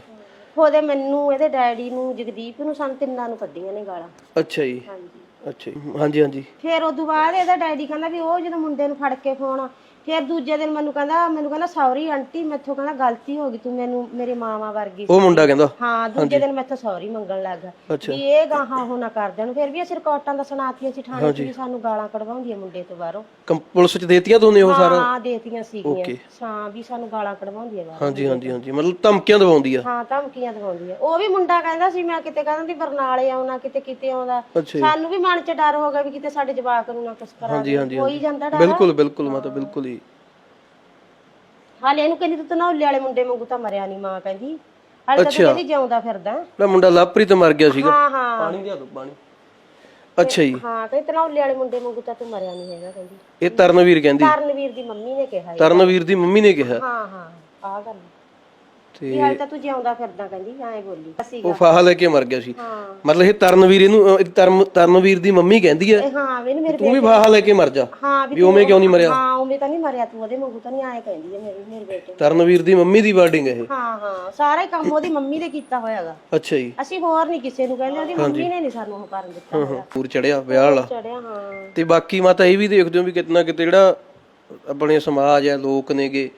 ਉਹਦੇ ਮੈਨੂੰ ਇਹਦੇ ਡੈਡੀ ਨੂੰ ਜਗਦੀਪ ਨੂੰ ਸਾਨੂੰ ਤਿੰਨਾਂ ਨੂੰ ਕੱਢੀਆਂ ਨੇ ਗਾਲਾਂ। ਅੱਛਾ ਜੀ। ਹਾਂਜੀ। ਅੱਛਾ ਜੀ। ਹਾਂਜੀ ਹਾਂਜੀ। ਫਿਰ ਉਦੋਂ ਬਾਅਦ ਇਹਦਾ ਡੈਡੀ ਕਹਿੰਦਾ ਵੀ ਉਹ ਜਦੋਂ ਮੁੰਡੇ ਨੂੰ ਫੜ ਕੇ ਫੋਨ ਫਿਰ ਦੂਜੇ ਦਿਨ ਮੈਨੂੰ ਕਹਿੰਦਾ ਮੈਨੂੰ ਕਹਿੰਦਾ ਸੌਰੀ ਆਂਟੀ ਮੈਥੋਂ ਕਹਿੰਦਾ ਗਲਤੀ ਹੋ ਗਈ ਤੂੰ ਮੈਨੂੰ ਮੇਰੇ ਮਾਵਾ ਵਰਗੀ ਸੀ। ਉਹ ਮੁੰਡਾ ਕਹਿੰਦਾ? ਹਾਂ ਦੂਜੇ ਦਿਨ ਮੈਥੋਂ ਸੌਰੀ ਮੰਗਣ ਲੱਗ ਗਿਆ। ਅੱਛਾ। ਵੀ ਇਹ ਗਾਹਾਂ ਉਹ ਨਾ ਕਰ ਦੇਣ। ਫਿਰ ਵੀ ਅਸੀਂ ਰਿਕਾਰਡਾਂ ਦਾ ਸੁਣਾਤੀਆਂ ਸੀ ਥਾਣੇ 'ਚ ਵੀ ਸਾਨੂੰ ਗਾਲਾਂ ਕਢਵਾਉਂਦੀ ਹੈ ਮੁੰਡੇ ਤੋਂ ਬਾਹਰੋਂ। ਕੰਪ- ਪੁਲਿਸ ਚ ਦੇਤੀਆਂ ਦੋਨੇ ਉਹ ਸਾਰਾ? ਹਾਂ ਦੇਤੀਆਂ ਸੀਗੀਆਂ। Okay. ਹਾਂ ਵੀ ਸਾਨੂੰ ਗਾਲਾਂ ਕਢਵਾਉਂਦੀ ਹੈ ਬਾਹਰੋਂ। ਹਾਂਜੀ ਹਾਂਜੀ ਹਾਂਜੀ। ਮਤਲਬ ਧਮਕੀਆਂ ਦਵਾਉਂਦੀ ਆ। ਹਾਂ ਧਮਕੀਆਂ ਦਿਵਾਉਂਦੀ ਹੈ ਉਹ ਵੀ ਮੁੰਡਾ ਕਹਿੰਦਾ ਸੀ ਮੈਂ ਕਿਤੇ ਕਹਿੰਦਾ ਸੀ ਬਰਨਾਲੇ ਆਉਣਾ ਕਿਤੇ ਕਿਤੇ ਆਉਂਦਾ। ਅੱਛਾ ਜੀ। ਸਾਨੂੰ ਵੀ ਮਨ 'ਚ ਡਰ ਹੋ ਗਿਆ ਵੀ ਕਿਤੇ ਸਾਡੇ ਜਵਾਕ ਨੂੰ ਨਾ ਕੁਛ ਕਰਾ ਹਾਂਜੀ ਦੇ ਹਾਂਜੀ ਕੋਈ ਜਾਂਦਾ ਡਰ। ਬਿਲਕੁਲ ਬਿਲਕੁਲ ਮਾਤਾ ਬਿਲਕੁਲ ਹੀ ਹਾਲੇ ਇਹਨੂੰ ਕਹਿੰਦੀ ਤੂੰ ਤਨੌਲੇ ਵਾਲੇ ਮੁੰਡੇ ਵਾਂਗੂ ਤਾਂ ਮਰਿਆ ਨਹੀਂ ਮਾਂ ਕਹਿੰਦੀ। ਹਾਲੇ ਤਾਂ ਤੂੰ ਕਹਿੰਦੀ ਜਿਉਂਦਾ ਫਿਰਦਾ। ਨਾ ਮੁੰਡਾ ਲਾਪਰੀ ਮਰ ਗਿਆ ਸੀਗਾ। ਹਾਂ ਹਾਂ। ਪਾਣੀ ਲਿਆ ਦੋ ਪਾਣੀ। ਅੱਛਾ ਜੀ। ਹਾਂ ਕਹਿੰਦੀ ਤਨੌਲੇ ਵਾਲੇ ਮੁੰਡੇ ਵਾਂਗੂ ਤਾਂ ਤੂੰ ਮਰਿਆ ਨਹੀਂ ਹੈਗਾ ਕਹਿੰਦੀ। ਇਹ ਤਰਨਵੀਰ ਕਹਿੰਦੀ। ਕਰਨਵੀਰ ਦੀ ਮੰਮੀ ਨੇ ਕਿਹਾ ਇਹ। ਤਰਨਵੀਰ ਦੀ ਮੰਮੀ ਨੇ ਕਿਹਾ। ਹਾਂ ਹਾਂ। ਆਹ ਗੱਲ। ਤੇ ਹਾਲੇ ਤਾਂ ਤੂੰ ਜਿਉਂਦਾ ਫਿਰਦਾ ਕਹਿੰਦੀ ਐਂ ਬੋਲੀ। ਅਸੀਂ ਉਹ ਫਾਹਾ ਲੈ ਕੇ ਮਰ ਗਿਆ ਹਾਂ। ਮਤਲਬ ਇਹ ਤਰਨਵੀਰ ਇਹਨੂੰ ਅਹ, ਤਰਨਵੀਰ ਦੀ ਮੰਮੀ ਕਹਿੰਦੀ ਹੈ ਇਹ ਹਾਂ ਵੀ ਮੇਰੇ ਤੂੰ ਵੀ ਫਾਹਾ ਲੈ ਕੇ ਮਰ ਜਾ। ਹਾਂ ਵੀ ਉਵੇਂ ਕਿਉਂ ਨਹੀਂ ਮਰਿਆ? ਹਾਂ ਉਵੇਂ ਤਾਂ ਨਹੀਂ ਮਰਿਆ ਤੂੰ ਉਹਦੇ ਵਾਂਗੂ ਤਾਂ ਨਹੀਂ ਆਏ ਕਹਿੰਦੀ ਹੈ ਮੇਰੀ ਮੇਰੇ ਬੇਟੇ ਤਰਨਵੀਰ ਦੀ ਮੰਮੀ ਦੀ ਵਰਡਿੰਗ ਇਹ। ਹਾਂ ਹਾਂ ਸਾਰਾ ਹੀ ਕੰਮ ਉਹਦੀ ਮੰਮੀ ਨੇ ਕੀਤਾ ਹੋਇਆਗਾ ਅੱਛਾ ਜੀ। ਅਸੀਂ ਹੋਰ ਨਹੀਂ ਕਿਸੇ ਨੂੰ ਕਹਿੰਦੇ ਉਹਦੀ ਮੰਮੀ ਨੇ ਨਹੀਂ ਸਾਨੂੰ ਉਹ ਕਰਨ ਦਿੱਤਾ ਪੂਰ ਚੜਿਆ ਵਿਆਹ ਵਾਲਾ। ਚੜਿਆ ਹਾਂ। ਤੇ ਬਾਕੀ ਮਾਤਾ ਇਹ ਵੀ ਦੇਖਦੇ ਹੋ ਵੀ ਕਿਤਨਾ ਕਿਤੇ ਜਿਹੜਾ ਆਪਣੇ ਸਮਾਜ ਹੈ ਲੋਕ ਨੇਗੇ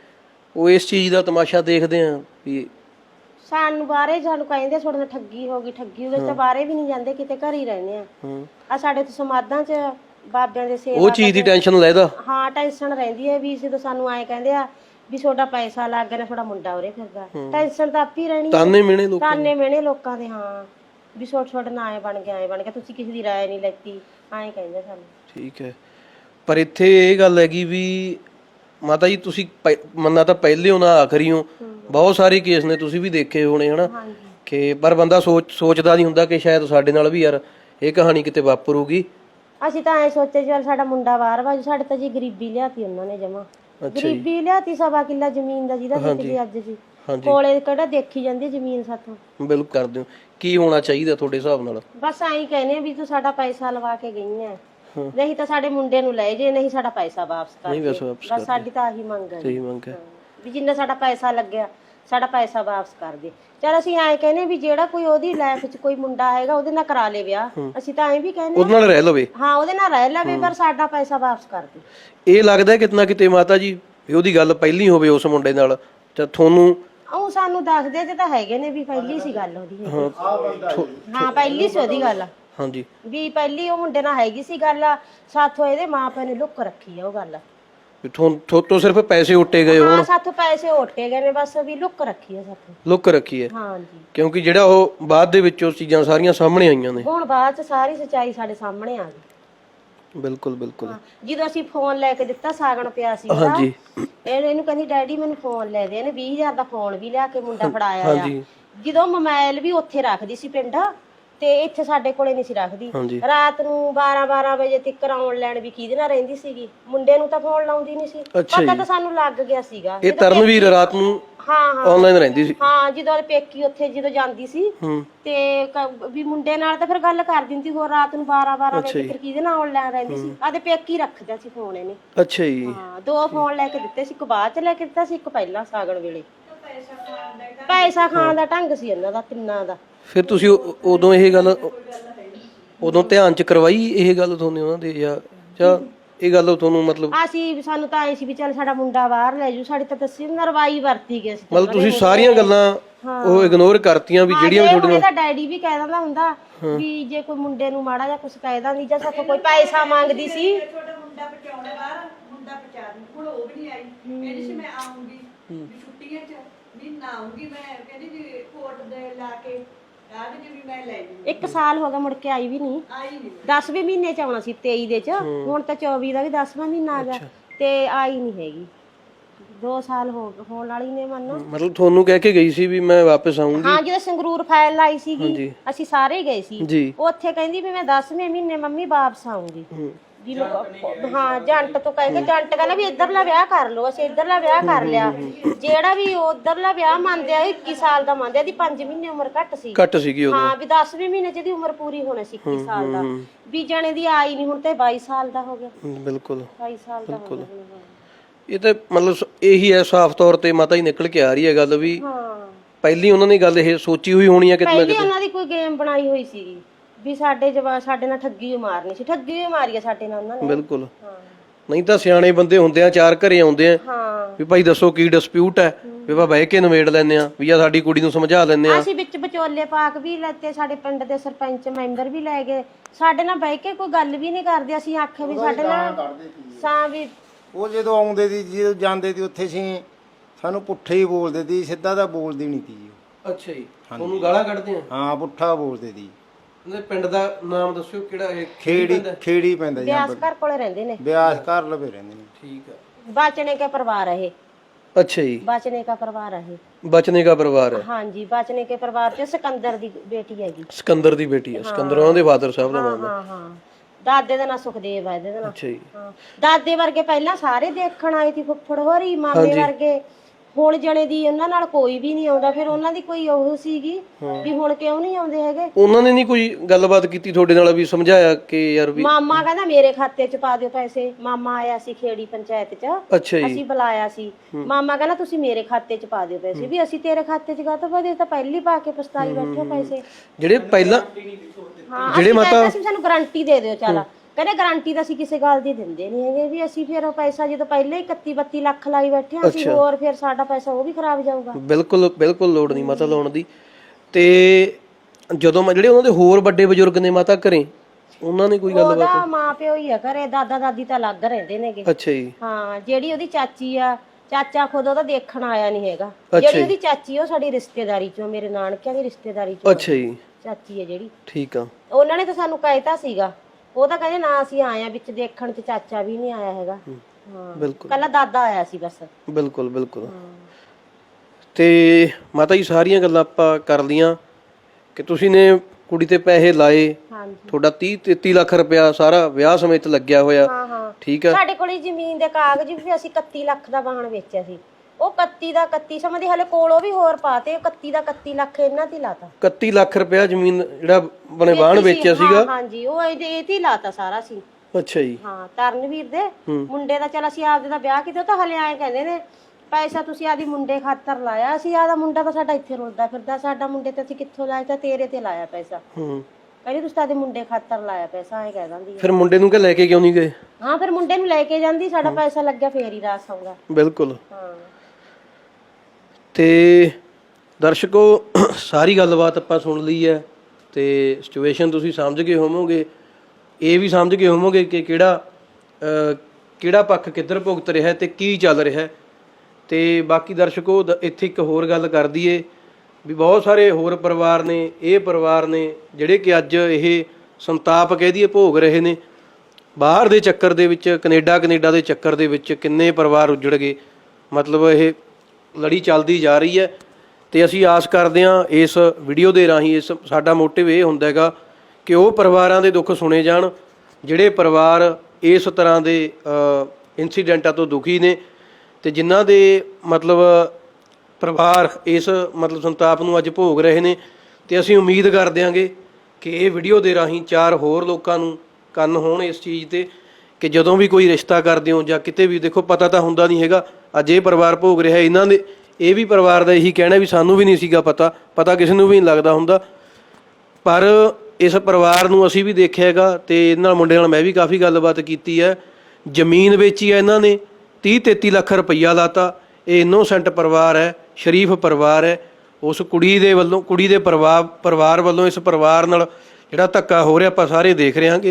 ਉਹ ਇਸ ਚੀਜ਼ ਦਾ ਤਮਾਸ਼ਾ ਦੇਖਦੇ ਆ ਵੀ ਸਾਨੂੰ ਬਾਹਰੇ ਸਾਨੂੰ ਕਹਿੰਦੇ ਆ, ਤੁਹਾਡੇ ਨਾਲ ਠੱਗੀ ਹੋ ਗਈ ਠੱਗੀ ਹੋ ਗਈ ਅਸੀਂ ਤਾਂ ਬਾਹਰੇ ਵੀ ਨਹੀਂ ਜਾਂਦੇ ਕਿਤੇ ਘਰ ਹੀ ਰਹਿੰਦੇ ਆ ਹੂੰ। ਆ ਸਾਡੇ ਤੇ ਸਮਾਦਾਂ 'ਚ ਬਾਬਿਆਂ ਦੇ ਸੇਵਾ ਉਹ ਚੀਜ਼ ਦੀ ਟੈਨਸ਼ਨ ਲੈਦਾ ਹਾਂ ਟੈਨਸ਼ਨ ਰਹਿੰਦੀ ਹੈ ਵੀ ਜਦੋਂ ਸਾਨੂੰ ਆਏ ਕਹਿੰਦੇ ਆ ਵੀ ਤੁਹਾਡਾ ਪੈਸਾ ਲੱਗ ਗਿਆ ਨਾ ਤੁਹਾਡਾ ਮੁੰਡਾ ਉਰੇ ਫਿਰਦਾ। ਟੈਨਸ਼ਨ ਤਾਂ ਆਪੀ ਰਹਿਣੀ ਤਾਨੇ ਮਿਹਣੇ ਲੋਕ ਤਾਨੇ ਮਿਹਣੇ ਲੋਕਾਂ ਦੇ ਹਾਂ। ਵੀ ਛੋਟ ਛੋਟ ਨਾ ਆਏ ਬਣ ਗਿਆ ਆਏ ਬਣ ਗਿਆ ਤੁਸੀਂ ਕਿਸੇ ਦੀ ਰਾਏ ਨਹੀਂ ਲੈਤੀ ਐਂ ਕਹਿੰਦੇ ਸਾਨੂੰ। ਠੀਕ ਹੈ। ਪਰ ਇੱਥੇ ਇਹ ਗੱਲ ਹੈਗੀ ਵੀ ਮਾਤਾ ਜੀ ਤੁਸੀਂ ਪਹਿ- ਮੰਨਾ ਤਾਂ ਪਹਿਲੇ ਹੋ ਨਾ ਆਖਰੀ ਹੋ। ਬਹੁਤ ਸਾਰੇ ਕੇਸ ਨੇ ਤੁਸੀਂ ਵੀ ਦੇਖੇ ਹੋਣੇ ਹਨਾ? ਕਿ ਪਰ ਬੰਦਾ ਸੋਚ ਸੋਚਦਾ ਨਹੀਂ ਹੁੰਦਾ ਕਿ ਸ਼ਾਇਦ ਸਾਡੇ ਨਾਲ ਵੀ ਯਾਰ ਇਹ ਕਹਾਣੀ ਕਿਤੇ ਵਾਪਰੂਗੀ। ਅਸੀਂ ਤਾਂ ਐ ਸੋਚੇ ਚੱਲ ਸਾਡਾ ਮੁੰਡਾ ਬਾਹਰ ਵਾ ਸਾਡੇ ਤਾਂ ਜੀ ਗਰੀਬੀ ਲਿਆਤੀ ਉਹਨਾਂ ਨੇ ਜਮਾ। ਗਰੀਬੀ ਲਿਆਤੀ ਸਵਾ ਕਿੱਲਾ ਜ਼ਮੀਨ ਦਾ ਜਿਹਦਾ ਵਿਕ ਗਿਆ ਅੱਜ ਜੀ। ਹਾਂਜੀ। ਕੋਲੇ ਕਿਹੜਾ ਦੇਖੀ ਜਾਂਦੀ ਹੈ ਜ਼ਮੀਨ ਸਾਥੋਂ? ਬਿਲਕੁਲ ਕਰਦੇ ਹੋ ਕੀ ਹੋਣਾ ਚਾਹੀਦਾ ਤੁਹਾਡੇ ਹਿਸਾਬ ਨਾਲ? ਬਸ ਐਂ ਕਹਿੰਦੇ ਆ ਵੀ ਤੂੰ ਸਾਡਾ ਪੈਸਾ ਲਵਾ ਕੇ ਗਈ ਐ। ਨਹੀਂ ਤਾਂ ਸਾਡੇ ਮੁੰਡੇ ਨੂੰ ਲੈ ਜੇ ਨਹੀਂ ਸਾਡਾ ਪੈਸਾ ਵਾਪਸ ਕਰ ਨਹੀਂ ਵਾਪਸ ਬਸ ਸਾਡੀ ਤਾਂ ਆਹੀ ਮੰਗ ਹੈ ਸਹੀ ਮੰਗ ਹੈ। ਵੀ ਜਿੰਨਾ ਸਾਡਾ ਪੈਸਾ ਲੱਗਿਆ ਸਾਡਾ ਪੈਸਾ ਵਾਪਸ ਕਰ ਦੇ। ਚਲ ਅਸੀਂ ਐਂ ਕਹਿੰਦੇ ਵੀ ਜਿਹੜਾ ਕੋਈ ਉਹਦੀ ਲਾਈਫ 'ਚ ਕੋਈ ਮੁੰਡਾ ਆਏਗਾ ਉਹਦੇ ਨਾਲ ਕਰਾ ਲੇ ਵਿਆਹ। ਅਸੀਂ ਤਾਂ ਐਂ ਵੀ ਕਹਿੰਦੇ ਉਹਦੇ ਨਾਲ ਰਹਿ ਲਵੇ। ਹਾਂ ਉਹਦੇ ਨਾਲ ਰਹਿ ਲਵੇ ਪਰ ਸਾਡਾ ਪੈਸਾ ਵਾਪਸ ਕਰ ਦੇ। ਇਹ ਲੱਗਦਾ ਕਿਤਨਾ ਕਿਤੇ ਮਾਤਾ ਜੀ ਵੀ ਉਹਦੀ ਗੱਲ ਪਹਿਲੀ ਹੋਵੇ ਉਸ ਮੁੰਡੇ ਨਾਲ ਤੇ ਤੁਹਾਨੂੰ ਉਹ ਸਾਨੂੰ ਦੱਸਦੇ ਜੇ ਤਾਂ ਹੈਗੇ ਨੇ ਵੀ ਪਹਿਲੀ ਸੀ ਗੱਲ ਉਹਦੀ। ਹੈਗੀ। ਹਾਂ ਪਹਿਲੀ ਸੀ ਉਹਦੀ ਗੱਲ। ਹਾਂਜੀ। ਵੀ ਪਹਿਲੀ ਉਹ ਮੁੰਡੇ ਨਾਲ ਹੈਗੀ ਸੀ ਗੱਲ ਸਾਥੋਂ ਇਹਦੇ ਮਾਪਿਆਂ ਨੇ ਲੁੱਕ ਰੱਖੀ ਆ ਉਹ ਗੱਲ। ਵੀ ਤੁਹਾਨੂੰ ਤੋਂ ਸਿਰਫ ਪੈਸੇ ਉੱਟੇ ਗਏ ਹਾਂ ਸਾਥੋਂ ਪੈਸੇ ਓਟੇ ਗਏ ਨੇ ਬਸ ਵੀ ਲੁੱਕ ਰੱਖੀ ਆ ਸਾਥੋਂ। ਲੁੱਕ ਰੱਖੀ ਹੈ ਹਾਂ ਜੀ ਕਿਉਂਕਿ ਜਿਹੜਾ ਉਹ ਬਾਅਦ ਦੇ ਵਿੱਚ ਉਹ ਚੀਜ਼ਾਂ ਸਾਰੀਆਂ ਸਾਹਮਣੇ ਆਈਆਂ ਨੇ। ਹੁਣ ਬਾਅਦ ਚ ਸਾਰੀ ਸਚਾਈ ਸਾਡੇ ਸਾਹਮਣੇ ਆ ਗਈ। ਬਿਲਕੁਲ ਬਿਲਕੁਲ। ਜਦੋਂ ਅਸੀਂ ਫੋਨ ਲੈ ਕੇ ਦਿੱਤਾ ਸਾਗਣ ਪਿਆ ਸੀ ਹਾਂਜੀ। ਇਹ ਇਹਨੂੰ ਕਹਿੰਦੀ ਡੈਡੀ ਮੈਨੂੰ ਫੋਨ ਲੈ ਦੇ। ਇਹਨੇ 20000 ਦਾ ਫੋਨ ਵੀ ਲਿਆ ਕੇ ਮੁੰਡਾ ਫੜਾਇਆ ਆ। ਹਾਂਜੀ। ਜਦੋਂ ਮੋਬਾਈਲ ਵੀ ਉੱਥੇ ਰੱਖਦੀ ਸੀ ਪਿੰਡ ਤੇ ਇੱਥੇ ਸਾਡੇ ਕੋਲੇ ਨਹੀਂ ਸੀ ਰੱਖਦੀ। ਹਾਂਜੀ। ਰਾਤ ਨੂੰ 12 12 ਵਜੇ ਤੱਕ ਆਉਣ ਲੈਣ ਵੀ ਕਿਹਦੇ ਨਾਲ ਰਹਿੰਦੀ ਸੀਗੀ। ਮੁੰਡੇ ਨੂੰ ਤਾਂ ਫੋਨ ਲਾਉਂਦੀ ਨਹੀਂ ਸੀ। ਅੱਛਾ ਪਤਾ ਤਾਂ ਸਾਨੂੰ ਲੱਗ ਗਿਆ ਸੀਗਾ। ਇਹ ਤਰਨਵੀਰ ਰਾਤ ਨੂੰ ਹਾਂ ਹਾਂ। ਆਨਲਾਈਨ ਰਹਿੰਦੀ ਸੀ। ਹਾਂ ਜਦੋਂ ਪੇਕੀ ਉੱਥੇ ਜਦੋਂ ਜਾਂਦੀ ਸੀ। ਹੂੰ। ਤੇ ਕ- ਵੀ ਮੁੰਡੇ ਨਾਲ ਤਾਂ ਫਿਰ ਗੱਲ ਕਰ ਦਿੰਦੀ ਹੋਰ ਰਾਤ ਨੂੰ 12 12 ਵਜੇ ਤੱਕ ਕਿਹਦੇ ਨਾਲ ਆਉਣ ਲੈਣ ਰਹਿੰਦੀ ਸੀ। ਆਦੇ ਪੇਕੀ ਰੱਖਦਾ ਸੀ ਫੋਨ ਇਹਨੇ। ਅੱਛਾ ਜੀ। ਹਾਂ ਦੋ ਫੋਨ ਲੈ ਕੇ ਦਿੱਤੇ ਸੀ। ਇੱਕ ਬਾਅਦ ਚ ਲੈ ਕੇ ਦਿੱਤਾ ਸੀ ਇੱਕ ਪਹਿਲਾਂ ਸਾਗਣ ਵੇਲੇ। ਪੈਸਾ ਖਾਣ ਦਾ ਢੰਗ ਸੀ ਇਹਨਾਂ ਦਾ ਤਿੰਨਾਂ ਦਾ। ਫਿਰ ਤੁਸੀਂ ਉਹ- ਉਦੋਂ ਇਹ ਗੱਲ ਉਦੋਂ ਧਿਆਨ ਚ ਕਰਵਾਈ ਇਹ ਗੱਲ ਤੁਹਾਨੂੰ ਉਹਨਾਂ ਦੇ ਜਾਂ ਜਾਂ ਇਹ ਗੱਲ ਤੁਹਾਨੂੰ ਮਤਲਬ ਅਸੀਂ ਵੀ ਸਾਨੂੰ ਤਾਂ ਐ ਸੀ ਵੀ ਚੱਲ ਸਾਡਾ ਮੁੰਡਾ ਬਾਹਰ ਲੈ ਜੂ ਸਾਡੀ ਤਾਂ ਦੱਸੀ ਨਰਵਾਈ ਵਰਤੀ ਗਏ ਸੀ ਮਤਲਬ ਤੁਸੀਂ ਸਾਰੀਆਂ ਗੱਲਾਂ ਉਹ ਇਗਨੋਰ ਕਰਤੀਆਂ ਵੀ ਜਿਹੜੀਆਂ ਵੀ ਤੁਹਾਡੇ ਦਾ ਡੈਡੀ ਵੀ ਕਹਿ ਦਿੰਦਾ ਹੁੰਦਾ ਵੀ ਜੇ ਕੋਈ ਮੁੰਡੇ ਨੂੰ ਮਾੜਾ ਜਾਂ ਕੁਝ ਕਹਿ ਦਿੰਦੀ ਜਾਂ ਸਾਥੋਂ ਕੋਈ ਪੈਸਾ ਮੰਗਦੀ ਸੀ। ਤੁਹਾਡਾ ਮੁੰਡਾ ਪਹੁੰਚਾਉਣਾ ਬਾਹਰ ਮੁੰਡਾ ਪਹੁੰਚਾ ਦੂੰ ਹੁਣ ਉਹ ਵੀ ਨਹੀਂ ਆਈ। ਕਹਿੰਦੀ ਸੀ ਮੈਂ ਆਉਂਗੀ ਵੀ ਛੁੱਟੀਆਂ 'ਚ ਮਹੀਨਾ ਆਉਂਗੀ ਮੈਂ। ਕਹਿੰਦੀ ਵੀ ਕੋਟ ਦੇ ਲਾ ਕੇ ਰਾਤ ਜੀ ਵੀ ਮੈਂ ਲੈ ਜੂੰਗੀ ਇੱਕ ਸਾਲ ਹੋ ਗਿਆ ਮੁੜ ਕੇ ਆਈ ਵੀ ਨਹੀਂ। ਆਈ ਨਹੀਂ। 10ਵੇਂ ਮਹੀਨੇ ਚ ਆਉਣਾ ਸੀ 23 ਦੇ ਚ। ਹੁਣ ਤਾਂ 24 ਦਾ ਵੀ 10ਵਾਂ ਮਹੀਨਾ ਆ ਗਿਆ ਤੇ ਆਈ ਨਹੀਂ ਹੈਗੀ। 2 ਸਾਲ ਹੋ ਗਏ ਹੋਣ ਵਾਲੀ ਨੇ ਮੰਨੋ। ਮਤਲਬ ਤੁਹਾਨੂੰ ਕਹਿ ਕੇ ਗਈ ਸੀ ਵੀ ਮੈਂ ਵਾਪਸ ਆਉਂਗੀ ਹਾਂ ਜਦੋਂ ਸੰਗਰੂਰ ਫਾਈਲ ਲਾਈ ਸੀਗੀ। ਅਸੀਂ ਸਾਰੇ ਗਏ ਸੀ। ਉੱਥੇ ਕਹਿੰਦੀ ਵੀ ਮੈਂ 10ਵੇਂ ਮਹੀਨੇ ਮੰਮੀ ਵਾਪਸ ਆਉਂਗੀ ਮੈਂ- ਹਾਂ ਜੰਟ ਤੋਂ ਕਹਿ ਕੇ ਜੰਟ ਕਹਿੰਦਾ ਵੀ ਇੱਧਰਲਾ ਵਿਆਹ ਕਰ ਲਓ ਅਸੀਂ ਇੱਧਰਲਾ ਵਿਆਹ ਕਰ ਲਿਆ। ਜਿਹੜਾ ਵੀ ਉਧਰਲਾ ਵਿਆਹ ਮੰਨਦੇ ਆ 21 ਸਾਲ ਦਾ ਮੰਨਦੇ ਆ ਦੀ 5 ਮਹੀਨੇ ਉਮਰ ਘੱਟ ਸੀ। ਘੱਟ ਸੀਗੀ ਉਦੋਂ। ਹਾਂ ਵੀ 10ਵੇਂ ਮਹੀਨੇ ਚ ਇਹਦੀ ਉਮਰ ਪੂਰੀ ਹੋਣੀ ਸੀ 21 ਸਾਲ ਦਾ। ਵੀ ਜਣੇ ਦੀ ਆਈ ਨਹੀਂ ਹੁਣ ਤੇ 22 ਸਾਲ ਦਾ ਹੋ ਗਿਆ। ਬਿਲਕੁਲ। 22 ਸਾਲ ਦਾ ਹੋ ਗਿਆ। ਹੁਣ। ਇਹ ਤਾਂ ਮਤਲਬ ਸ- ਇਹੀ ਹੈ ਸਾਫ਼ ਤੌਰ ਤੇ ਮਾਤਾ ਜੀ ਨਿਕਲ ਕੇ ਆ ਰਹੀ ਹੈ ਗੱਲ ਵੀ ਹਾਂ। ਪਹਿਲੀ ਉਹਨਾਂ ਨੇ ਗੱਲ ਇਹ ਸੋਚੀ ਹੋਈ ਹੋਣੀ ਹੈ ਕਿਤੇ ਨਾ ਪਹਿਲੀ ਕਿਤੇ। ਉਹਨਾਂ ਦੀ ਕੋਈ ਗੇਮ ਬਣਾਈ ਹੋਈ ਸੀਗੀ। ਵੀ ਸਾਡੇ ਜਵਾ ਸਾਡੇ ਨਾਲ ਠੱਗੀ ਮਾਰਨੀ ਸੀ। ਠੱਗੀ ਮਾਰੀ ਆ ਸਾਡੇ ਨਾਲ ਉਹਨਾਂ ਨੇ। ਬਿਲਕੁਲ। ਹਾਂ। ਨਹੀਂ ਤਾਂ ਸਿਆਣੇ ਬੰਦੇ ਹੁੰਦੇ ਆ ਚਾਰ ਘਰੇ ਆਉਂਦੇ ਆ। ਹਾਂ। ਵੀ ਭਾਈ ਦੱਸੋ ਕੀ ਡਿਸਪਿਊਟ ਹੈ ਵੀ ਆਪਾਂ ਬਹਿ ਕੇ ਨਿਬੇੜ ਲੈਂਦੇ ਆ ਵੀ ਆ ਸਾਡੀ ਕੁੜੀ ਨੂੰ ਸਮਝਾ ਲੈਂਦੇ ਆ। ਅਸੀਂ ਵਿੱਚ ਵਿਚੋਲੇ ਪਾਕ ਵੀ ਲੈਤੇ ਸਾਡੇ ਪਿੰਡ ਦੇ ਸਰਪੰਚ ਮੈਂਬਰ ਵੀ ਲੈ ਗਏ। ਸਾਡੇ ਨਾਲ ਬਹਿ ਕੇ ਕੋਈ ਗੱਲ ਵੀ ਨਹੀਂ ਕਰਦੇ ਅਸੀਂ ਆਖਿਆ ਵੀ ਸਾਡੇ ਨਾਲ ਸਾਂ। ਵੀ ਉਹ ਜਦੋਂ ਆਉਂਦੇ ਦੀ ਜਦੋਂ ਜਾਂਦੇ ਦੀ ਉੱਥੇ ਸੀ ਸਾਨੂੰ ਪੁੱਠੇ ਹੀ ਬੋਲਦੇ ਦੀ ਸਿੱਧਾ ਤਾਂ ਬੋਲਦੀ ਨਹੀਂ ਉਹ। ਅੱਛਾ ਜੀ। ਤੁਹਾਨੂੰ ਗਾਲਾਂ ਕੱਢਦੇ ਆ? ਹਾਂ ਪੁੱਠਾ ਬੋਲਦੇ ਦੀ ਉਹਦੇ ਪਿੰਡ ਦਾ ਨਾਮ ਦੱਸਿਓ ਕਿਹੜਾ ਇਹ ਖੇੜੀ ਖੇੜੀ ਪੈਂਦਾ ਜੀ ਬਿਆਸ ਘਰ ਕੋਲੇ ਰਹਿੰਦੇ ਨੇ। ਬਿਆਸ ਘਰ ਲਵੇ ਰਹਿੰਦੇ ਨੇ। ਠੀਕ ਆ। ਬਾਚਨੇ ਕੇ ਪਰਿਵਾਰ ਹੈ ਇਹ, ਅੱਛਾ ਜੀ। ਬਾਚਨੇ ਦਾ ਪਰਿਵਾਰ ਹੈ ਇਹ। ਬਚਨੇ ਦਾ ਪਰਿਵਾਰ ਹੈ। ਹਾਂਜੀ ਬਾਚਨੇ ਕੇ ਪਰਿਵਾਰ ਚ ਸਿਕੰਦਰ ਦੀ ਬੇਟੀ ਹੈਗੀ। ਸਿਕੰਦਰ ਦੀ ਬੇਟੀ ਹੈ। ਸਿਕੰਦਰ ਉਹਨਾਂ ਦੇ ਫਾਦਰ ਸਾਹਿਬ ਦਾ ਨਾਮ ਹੈ। ਹਾਂ ਹਾਂ ਦਾਦੇ ਦਾ ਨਾਮ ਸੁਖਦੇਵ ਹੈ ਇਹਦੇ ਦਾ ਅੱਛਾ ਜੀ। ਦਾਦੇ ਵਰਗੇ ਪਹਿਲਾਂ ਸਾਰੇ ਦੇਖਣ ਆਏ ਸੀ ਫੁੱਫੜ ਹੋਰੀ ਮਾਮੇ ਵਰਗੇ। ਹੁਣ ਜਣੇ ਦੀ ਉਹਨਾਂ ਨਾਲ ਕੋਈ ਵੀ ਨਹੀਂ ਆਉਂਦਾ ਫਿਰ ਉਹਨਾਂ ਦੀ ਕੋਈ ਉਹ ਸੀਗੀ ਵੀ ਹੁਣ ਕਿਉਂ ਨਹੀਂ ਆਉਂਦੇ ਹੈਗੇ? ਉਹਨਾਂ ਨੇ ਨਹੀਂ ਕੋਈ ਗੱਲਬਾਤ ਕੀਤੀ ਤੁਹਾਡੇ ਨਾਲ ਵੀ ਸਮਝਾਇਆ ਕਿ ਯਾਰ ਵੀ ਮਾਮਾ ਕਹਿੰਦਾ ਮੇਰੇ ਖਾਤੇ 'ਚ ਪਾ ਦਿਓ ਪੈਸੇ। ਮਾਮਾ ਆਇਆ ਸੀ ਖੇੜੀ ਪੰਚਾਇਤ 'ਚ। ਅੱਛਾ ਜੀ। ਅਸੀਂ ਬੁਲਾਇਆ ਸੀ। ਮਾਮਾ ਕਹਿੰਦਾ ਤੁਸੀਂ ਮੇਰੇ ਖਾਤੇ 'ਚ ਪਾ ਦਿਓ ਪੈਸੇ। ਵੀ ਅਸੀਂ ਤੇਰੇ ਖਾਤੇ 'ਚ ਕਾਹਤੋਂ ਪਾ ਦੇ ਤਾਂ ਪਹਿਲੀ ਪਾ ਕੇ ਪਛਤਾਈ ਬੈਠੇ ਹੋ ਪੈਸੇ। ਜਿਹੜੇ ਪਹਿਲਾਂ ਹਾਂ ਜਿਹੜੇ ਮਾਤਾ ਸਾਨੂੰ ਗਾਰੰਟੀ ਦੇ ਦਿਓ ਚੱਲ। ਕਹਿੰਦੇ ਗਾਰੰਟੀ ਤਾਂ ਅਸੀਂ ਕਿਸੇ ਗੱਲ ਦੀ ਦਿੰਦੇ ਨਹੀਂ ਹੈਗੇ ਵੀ ਅਸੀਂ ਫਿਰ ਉਹ ਪੈਸਾ ਜਦੋਂ ਪਹਿਲੇ ਹੀ 31 32 ਲੱਖ ਲਾਈ ਬੈਠੇ ਹਾਂ ਅਸੀਂ ਹੋਰ ਫਿਰ ਸਾਡਾ ਪੈਸਾ ਉਹ ਵੀ ਖਰਾਬ ਜਾਊਗਾ। ਬਿਲਕੁਲ ਬਿਲਕੁਲ ਲੋੜ ਨਹੀਂ ਮਾਤਾ ਲਾਉਣ ਦੀ। ਤੇ ਜਦੋਂ ਮੈਂ ਜਿਹੜੇ ਉਹਨਾਂ ਦੇ ਹੋਰ ਵੱਡੇ ਬਜ਼ੁਰਗ ਨੇ ਮਾਤਾ ਘਰੇ ਉਹਨਾਂ ਨੇ ਕੋਈ ਗੱਲ ਉਹਦਾ ਮਾਂ ਪਿਓ ਹੀ ਆ ਘਰੇ ਦਾਦਾ ਦਾਦੀ ਤਾਂ ਅਲੱਗ ਰਹਿੰਦੇ ਨੇਗੇ। ਅੱਛਾ ਜੀ। ਹਾਂ ਜਿਹੜੀ ਉਹਦੀ ਚਾਚੀ ਆ ਚਾਚਾ ਖੁਦ ਉਹਦਾ ਦੇਖਣ ਆਇਆ ਨਹੀਂ ਹੈਗਾ। ਜਿਹੜੀ ਉਹਦੀ ਚਾਚੀ ਉਹ ਸਾਡੀ ਰਿਸ਼ਤੇਦਾਰੀ ਚੋਂ ਮੇਰੇ ਨਾਨਕਿਆਂ ਦੀ ਰਿਸ਼ਤੇਦਾਰੀ ਚੋਂ। ਅੱਛਾ ਜੀ। ਚਾਚੀ ਹੈ ਜਿਹੜੀ। ਠੀਕ ਆ। ਉਹਨਾਂ ਨੇ ਤਾਂ ਸਾਨੂੰ ਕਹਿਤਾ ਸੀਗਾ ਉਹ ਤਾਂ ਕਹਿੰਦੇ ਨਾ ਅਸੀਂ ਆਏ ਆ ਵਿੱਚ ਦੇਖਣ ਚ ਚਾਚਾ ਵੀ ਨਹੀਂ ਆਇਆ ਹੈਗਾ। ਹਾਂ ਬਿਲਕੁਲ। ਕੱਲਾ ਦਾਦਾ ਆਇਆ ਸੀ ਬਸ। ਬਿਲਕੁਲ ਬਿਲਕੁਲ। ਤੇ ਮਾਤਾ ਜੀ ਸਾਰੀਆਂ ਗੱਲਾਂ ਆਪਾਂ ਕਰ ਲੀਆਂ ਕਿ ਤੁਸੀਂ ਨੇ ਕੁੜੀ ਤੇ ਪੈਸੇ ਲਾਏ ਹਾਂਜੀ। ਤੁਹਾਡਾ 30 33 ਲੱਖ ਰੁਪਇਆ ਸਾਰਾ ਵਿਆਹ ਸਮੇਤ ਲੱਗਿਆ ਹੋਇਆ। ਹਾਂ ਹਾਂ। ਠੀਕ ਆ। ਸਾਡੇ ਕੋਲੇ ਜ਼ਮੀਨ ਦੇ ਕਾਗਜ਼ ਵੀ ਅਸੀਂ 31 ਲੱਖ ਦਾ ਵਾਹਣ ਵੇਚਿਆ ਸੀ। ਉਹ 31 ਦਾ 31 ਸਮਝਦੇ ਹਲੇ ਕੋਲੋਂ ਵੀ ਹੋਰ ਪਾਤੇ 31 ਦਾ 31 ਲੱਖ ਇਹਨਾਂ ਤੇ ਲਾਤਾ। 31 ਲੱਖ ਰੁਪਇਆ ਜ਼ਮੀਨ ਜਿਹੜਾ ਬਣੇ ਬਾਣ ਵੇਚਿਆ ਸੀਗਾ। ਹਾਂਜੀ ਉਹ ਇਹਦੇ ਇਹ ਤੇ ਲਾਤਾ ਸਾਰਾ ਸੀ। ਅੱਛਾ ਜੀ। ਹਾਂ ਤਰਨਵੀਰ ਦੇ। ਮੁੰਡੇ ਦਾ ਚਲ ਅਸੀਂ ਆਪਦੇ ਦਾ ਵਿਆਹ ਕੀਤਾ ਉਹ ਤਾਂ ਹਲੇ ਆਏ ਕਹਿੰਦੇ ਨੇ ਪੈਸਾ ਤੁਸੀਂ ਆਦੀ ਮੁੰਡੇ ਖਾਤਰ ਲਾਇਆ ਅਸੀਂ ਆਦਾ ਮੁੰਡਾ ਤਾਂ ਸਾਡਾ ਇੱਥੇ ਰੁਲਦਾ ਫਿਰਦਾ ਸਾਡਾ ਮੁੰਡੇ ਤੇ ਅਸੀਂ ਕਿੱਥੋਂ ਲਾਇਆ ਤਾਂ ਤੇਰੇ ਤੇ ਲਾਇਆ ਪੈਸਾ। ਹੂੰ। ਕਹਿੰਦੀ ਤੁਸੀਂ ਤਾਂ ਆਦੇ ਮੁੰਡੇ ਖਾਤਰ ਲਾਇਆ ਪੈਸਾ ਐ ਕਹਿ ਦਿੰਦੀ। ਫਿਰ ਮੁੰਡੇ ਨੂੰ ਕਿ ਲੈ ਕੇ ਕਿਉਂ ਨਹੀਂ ਗਏ? ਹਾਂ ਫਿਰ ਮੁੰਡੇ ਨੂੰ ਲੈ ਕੇ ਜਾਂਦੀ ਸਾਡਾ ਪੈਸਾ ਲੱਗਿਆ ਫੇਰ ਹੀ ਰਾਸ ਆਉਂਦਾ ਬਿਲਕੁਲ। ਹਾਂ। ਤੇ ਦਰਸ਼ਕੋ ਸਾਰੀ ਗੱਲਬਾਤ ਆਪਾਂ ਸੁਣ ਲਈ ਹੈ। ਤੇ ਸਿਚੁਏਸ਼ਨ ਤੁਸੀਂ ਸਮਝ ਗਏ ਹੋਵੋਗੇ, ਇਹ ਵੀ ਸਮਝ ਗਏ ਹੋਵੋਗੇ ਕਿ ਕਿਹੜਾ ਕਿਹੜਾ ਪੱਖ ਕਿੱਧਰ ਭੁਗਤ ਰਿਹਾ ਹੈ ਤੇ ਕੀ ਚੱਲ ਰਿਹਾ। ਹੈ ਤੇ ਬਾਕੀ ਦਰਸ਼ਕੋ, ਦ- ਇੱਥੇ ਇੱਕ ਹੋਰ ਗੱਲ ਕਰ ਦਈਏ, ਵੀ ਬਹੁਤ ਸਾਰੇ ਹੋਰ ਪਰਿਵਾਰ ਨੇ, ਇਹ ਪਰਿਵਾਰ ਨੇ, ਜਿਹੜੇ ਕਿ ਅੱਜ ਇਹ ਸੰਤਾਪ ਕਹਿ ਦਈਏ, ਭੋਗ ਰਹੇ ਨੇ। ਬਾਹਰ ਦੇ ਚੱਕਰ ਦੇ ਵਿੱਚ, ਕੈਨੇਡਾ ਕੈਨੇਡਾ ਦੇ ਚੱਕਰ ਦੇ ਵਿੱਚ ਕਿੰਨੇ ਪਰਿਵਾਰ ਉੱਜੜ ਗਏ। ਮਤਲਬ ਇਹ ਲੜੀ ਚੱਲਦੀ ਜਾ ਰਹੀ ਹੈ। ਤੇ ਅਸੀਂ ਆਸ ਕਰਦੇ ਹਾਂ ਇਸ ਵੀਡੀਓ ਦੇ ਰਾਹੀਂ ਇਸ ਸਾਡਾ ਮੋਟਿਵ ਇਹ ਹੁੰਦਾ ਹੈਗਾ ਕਿ ਉਹ ਪਰਿਵਾਰਾਂ ਦੇ ਦੁੱਖ ਸੁਣੇ ਜਾਣ, ਜਿਹੜੇ ਪਰਿਵਾਰ ਇਸ ਤਰ੍ਹਾਂ ਦੇ ਇਨਸੀਡੈਂਟਾਂ ਤੋਂ ਦੁਖੀ ਨੇ ਤੇ ਜਿਨ੍ਹਾਂ ਦੇ ਮਤਲਬ ਪਰਿਵਾਰ ਇਸ ਮਤਲਬ ਸੰਤਾਪ ਨੂੰ ਅੱਜ ਭੋਗ ਰਹੇ ਨੇ ਤੇ ਅਸੀਂ ਉਮੀਦ ਕਰਦੇ ਹਾਂਗੇ ਕਿ ਇਹ ਵੀਡੀਓ ਦੇ ਰਾਹੀਂ ਚਾਰ ਹੋਰ ਲੋਕਾਂ ਨੂੰ ਕੰਨ ਹੋਣ ਇਸ ਚੀਜ਼ ਤੇ ਕਿ ਜਦੋਂ ਵੀ ਕੋਈ ਰਿਸ਼ਤਾ ਕਰਦੇ ਹੋ ਜਾਂ ਕਿਤੇ ਵੀ, ਦੇਖੋ ਪਤਾ ਤਾਂ ਹੁੰਦਾ ਨਹੀਂ ਹੈਗਾ, ਅੱਜ ਇਹ ਪਰਿਵਾਰ ਭੋਗ ਰਿਹਾ ਇਹਨਾਂ ਦੇ ਇਹ ਵੀ ਪਰਿਵਾਰ ਦਾ ਇਹੀ ਕਹਿਣਾ ਵੀ ਸਾਨੂੰ ਵੀ ਨਹੀਂ ਸੀਗਾ ਪਤਾ ਪਤਾ ਕਿਸੇ ਨੂੰ ਵੀ ਨਹੀਂ ਲੱਗਦਾ ਹੁੰਦਾ। ਪਰ ਇਸ ਪਰਿਵਾਰ ਨੂੰ ਅਸੀਂ ਵੀ ਦੇਖਿਆ ਹੈਗਾ ਤੇ ਇਹਨਾਂ ਨਾਲ ਮੁੰਡੇ ਨਾਲ ਮੈਂ ਵੀ ਕਾਫੀ ਗੱਲਬਾਤ ਕੀਤੀ ਹੈ। ਜ਼ਮੀਨ ਵੇਚੀ ਹੈ ਇਹਨਾਂ ਨੇ 30 33 ਲੱਖ ਰੁਪਈਆ ਲਾਤਾ। ਇਹ ਇਨੋਸੈਂਟ ਪਰਿਵਾਰ ਹੈ, ਸ਼ਰੀਫ ਪਰਿਵਾਰ ਹੈ। ਉਸ ਕੁੜੀ ਦੇ ਵੱਲੋਂ, ਕੁੜੀ ਦੇ ਪਰਿਵਾਰ ਪਰਿਵਾਰ ਵੱਲੋਂ ਇਸ ਪਰਿਵਾਰ ਨਾਲ ਜਿਹੜਾ ਧੱਕਾ ਹੋ ਰਿਹਾ, ਆਪਾਂ ਸਾਰੇ ਦੇਖ ਰਹੇ ਹਾਂਗੇ।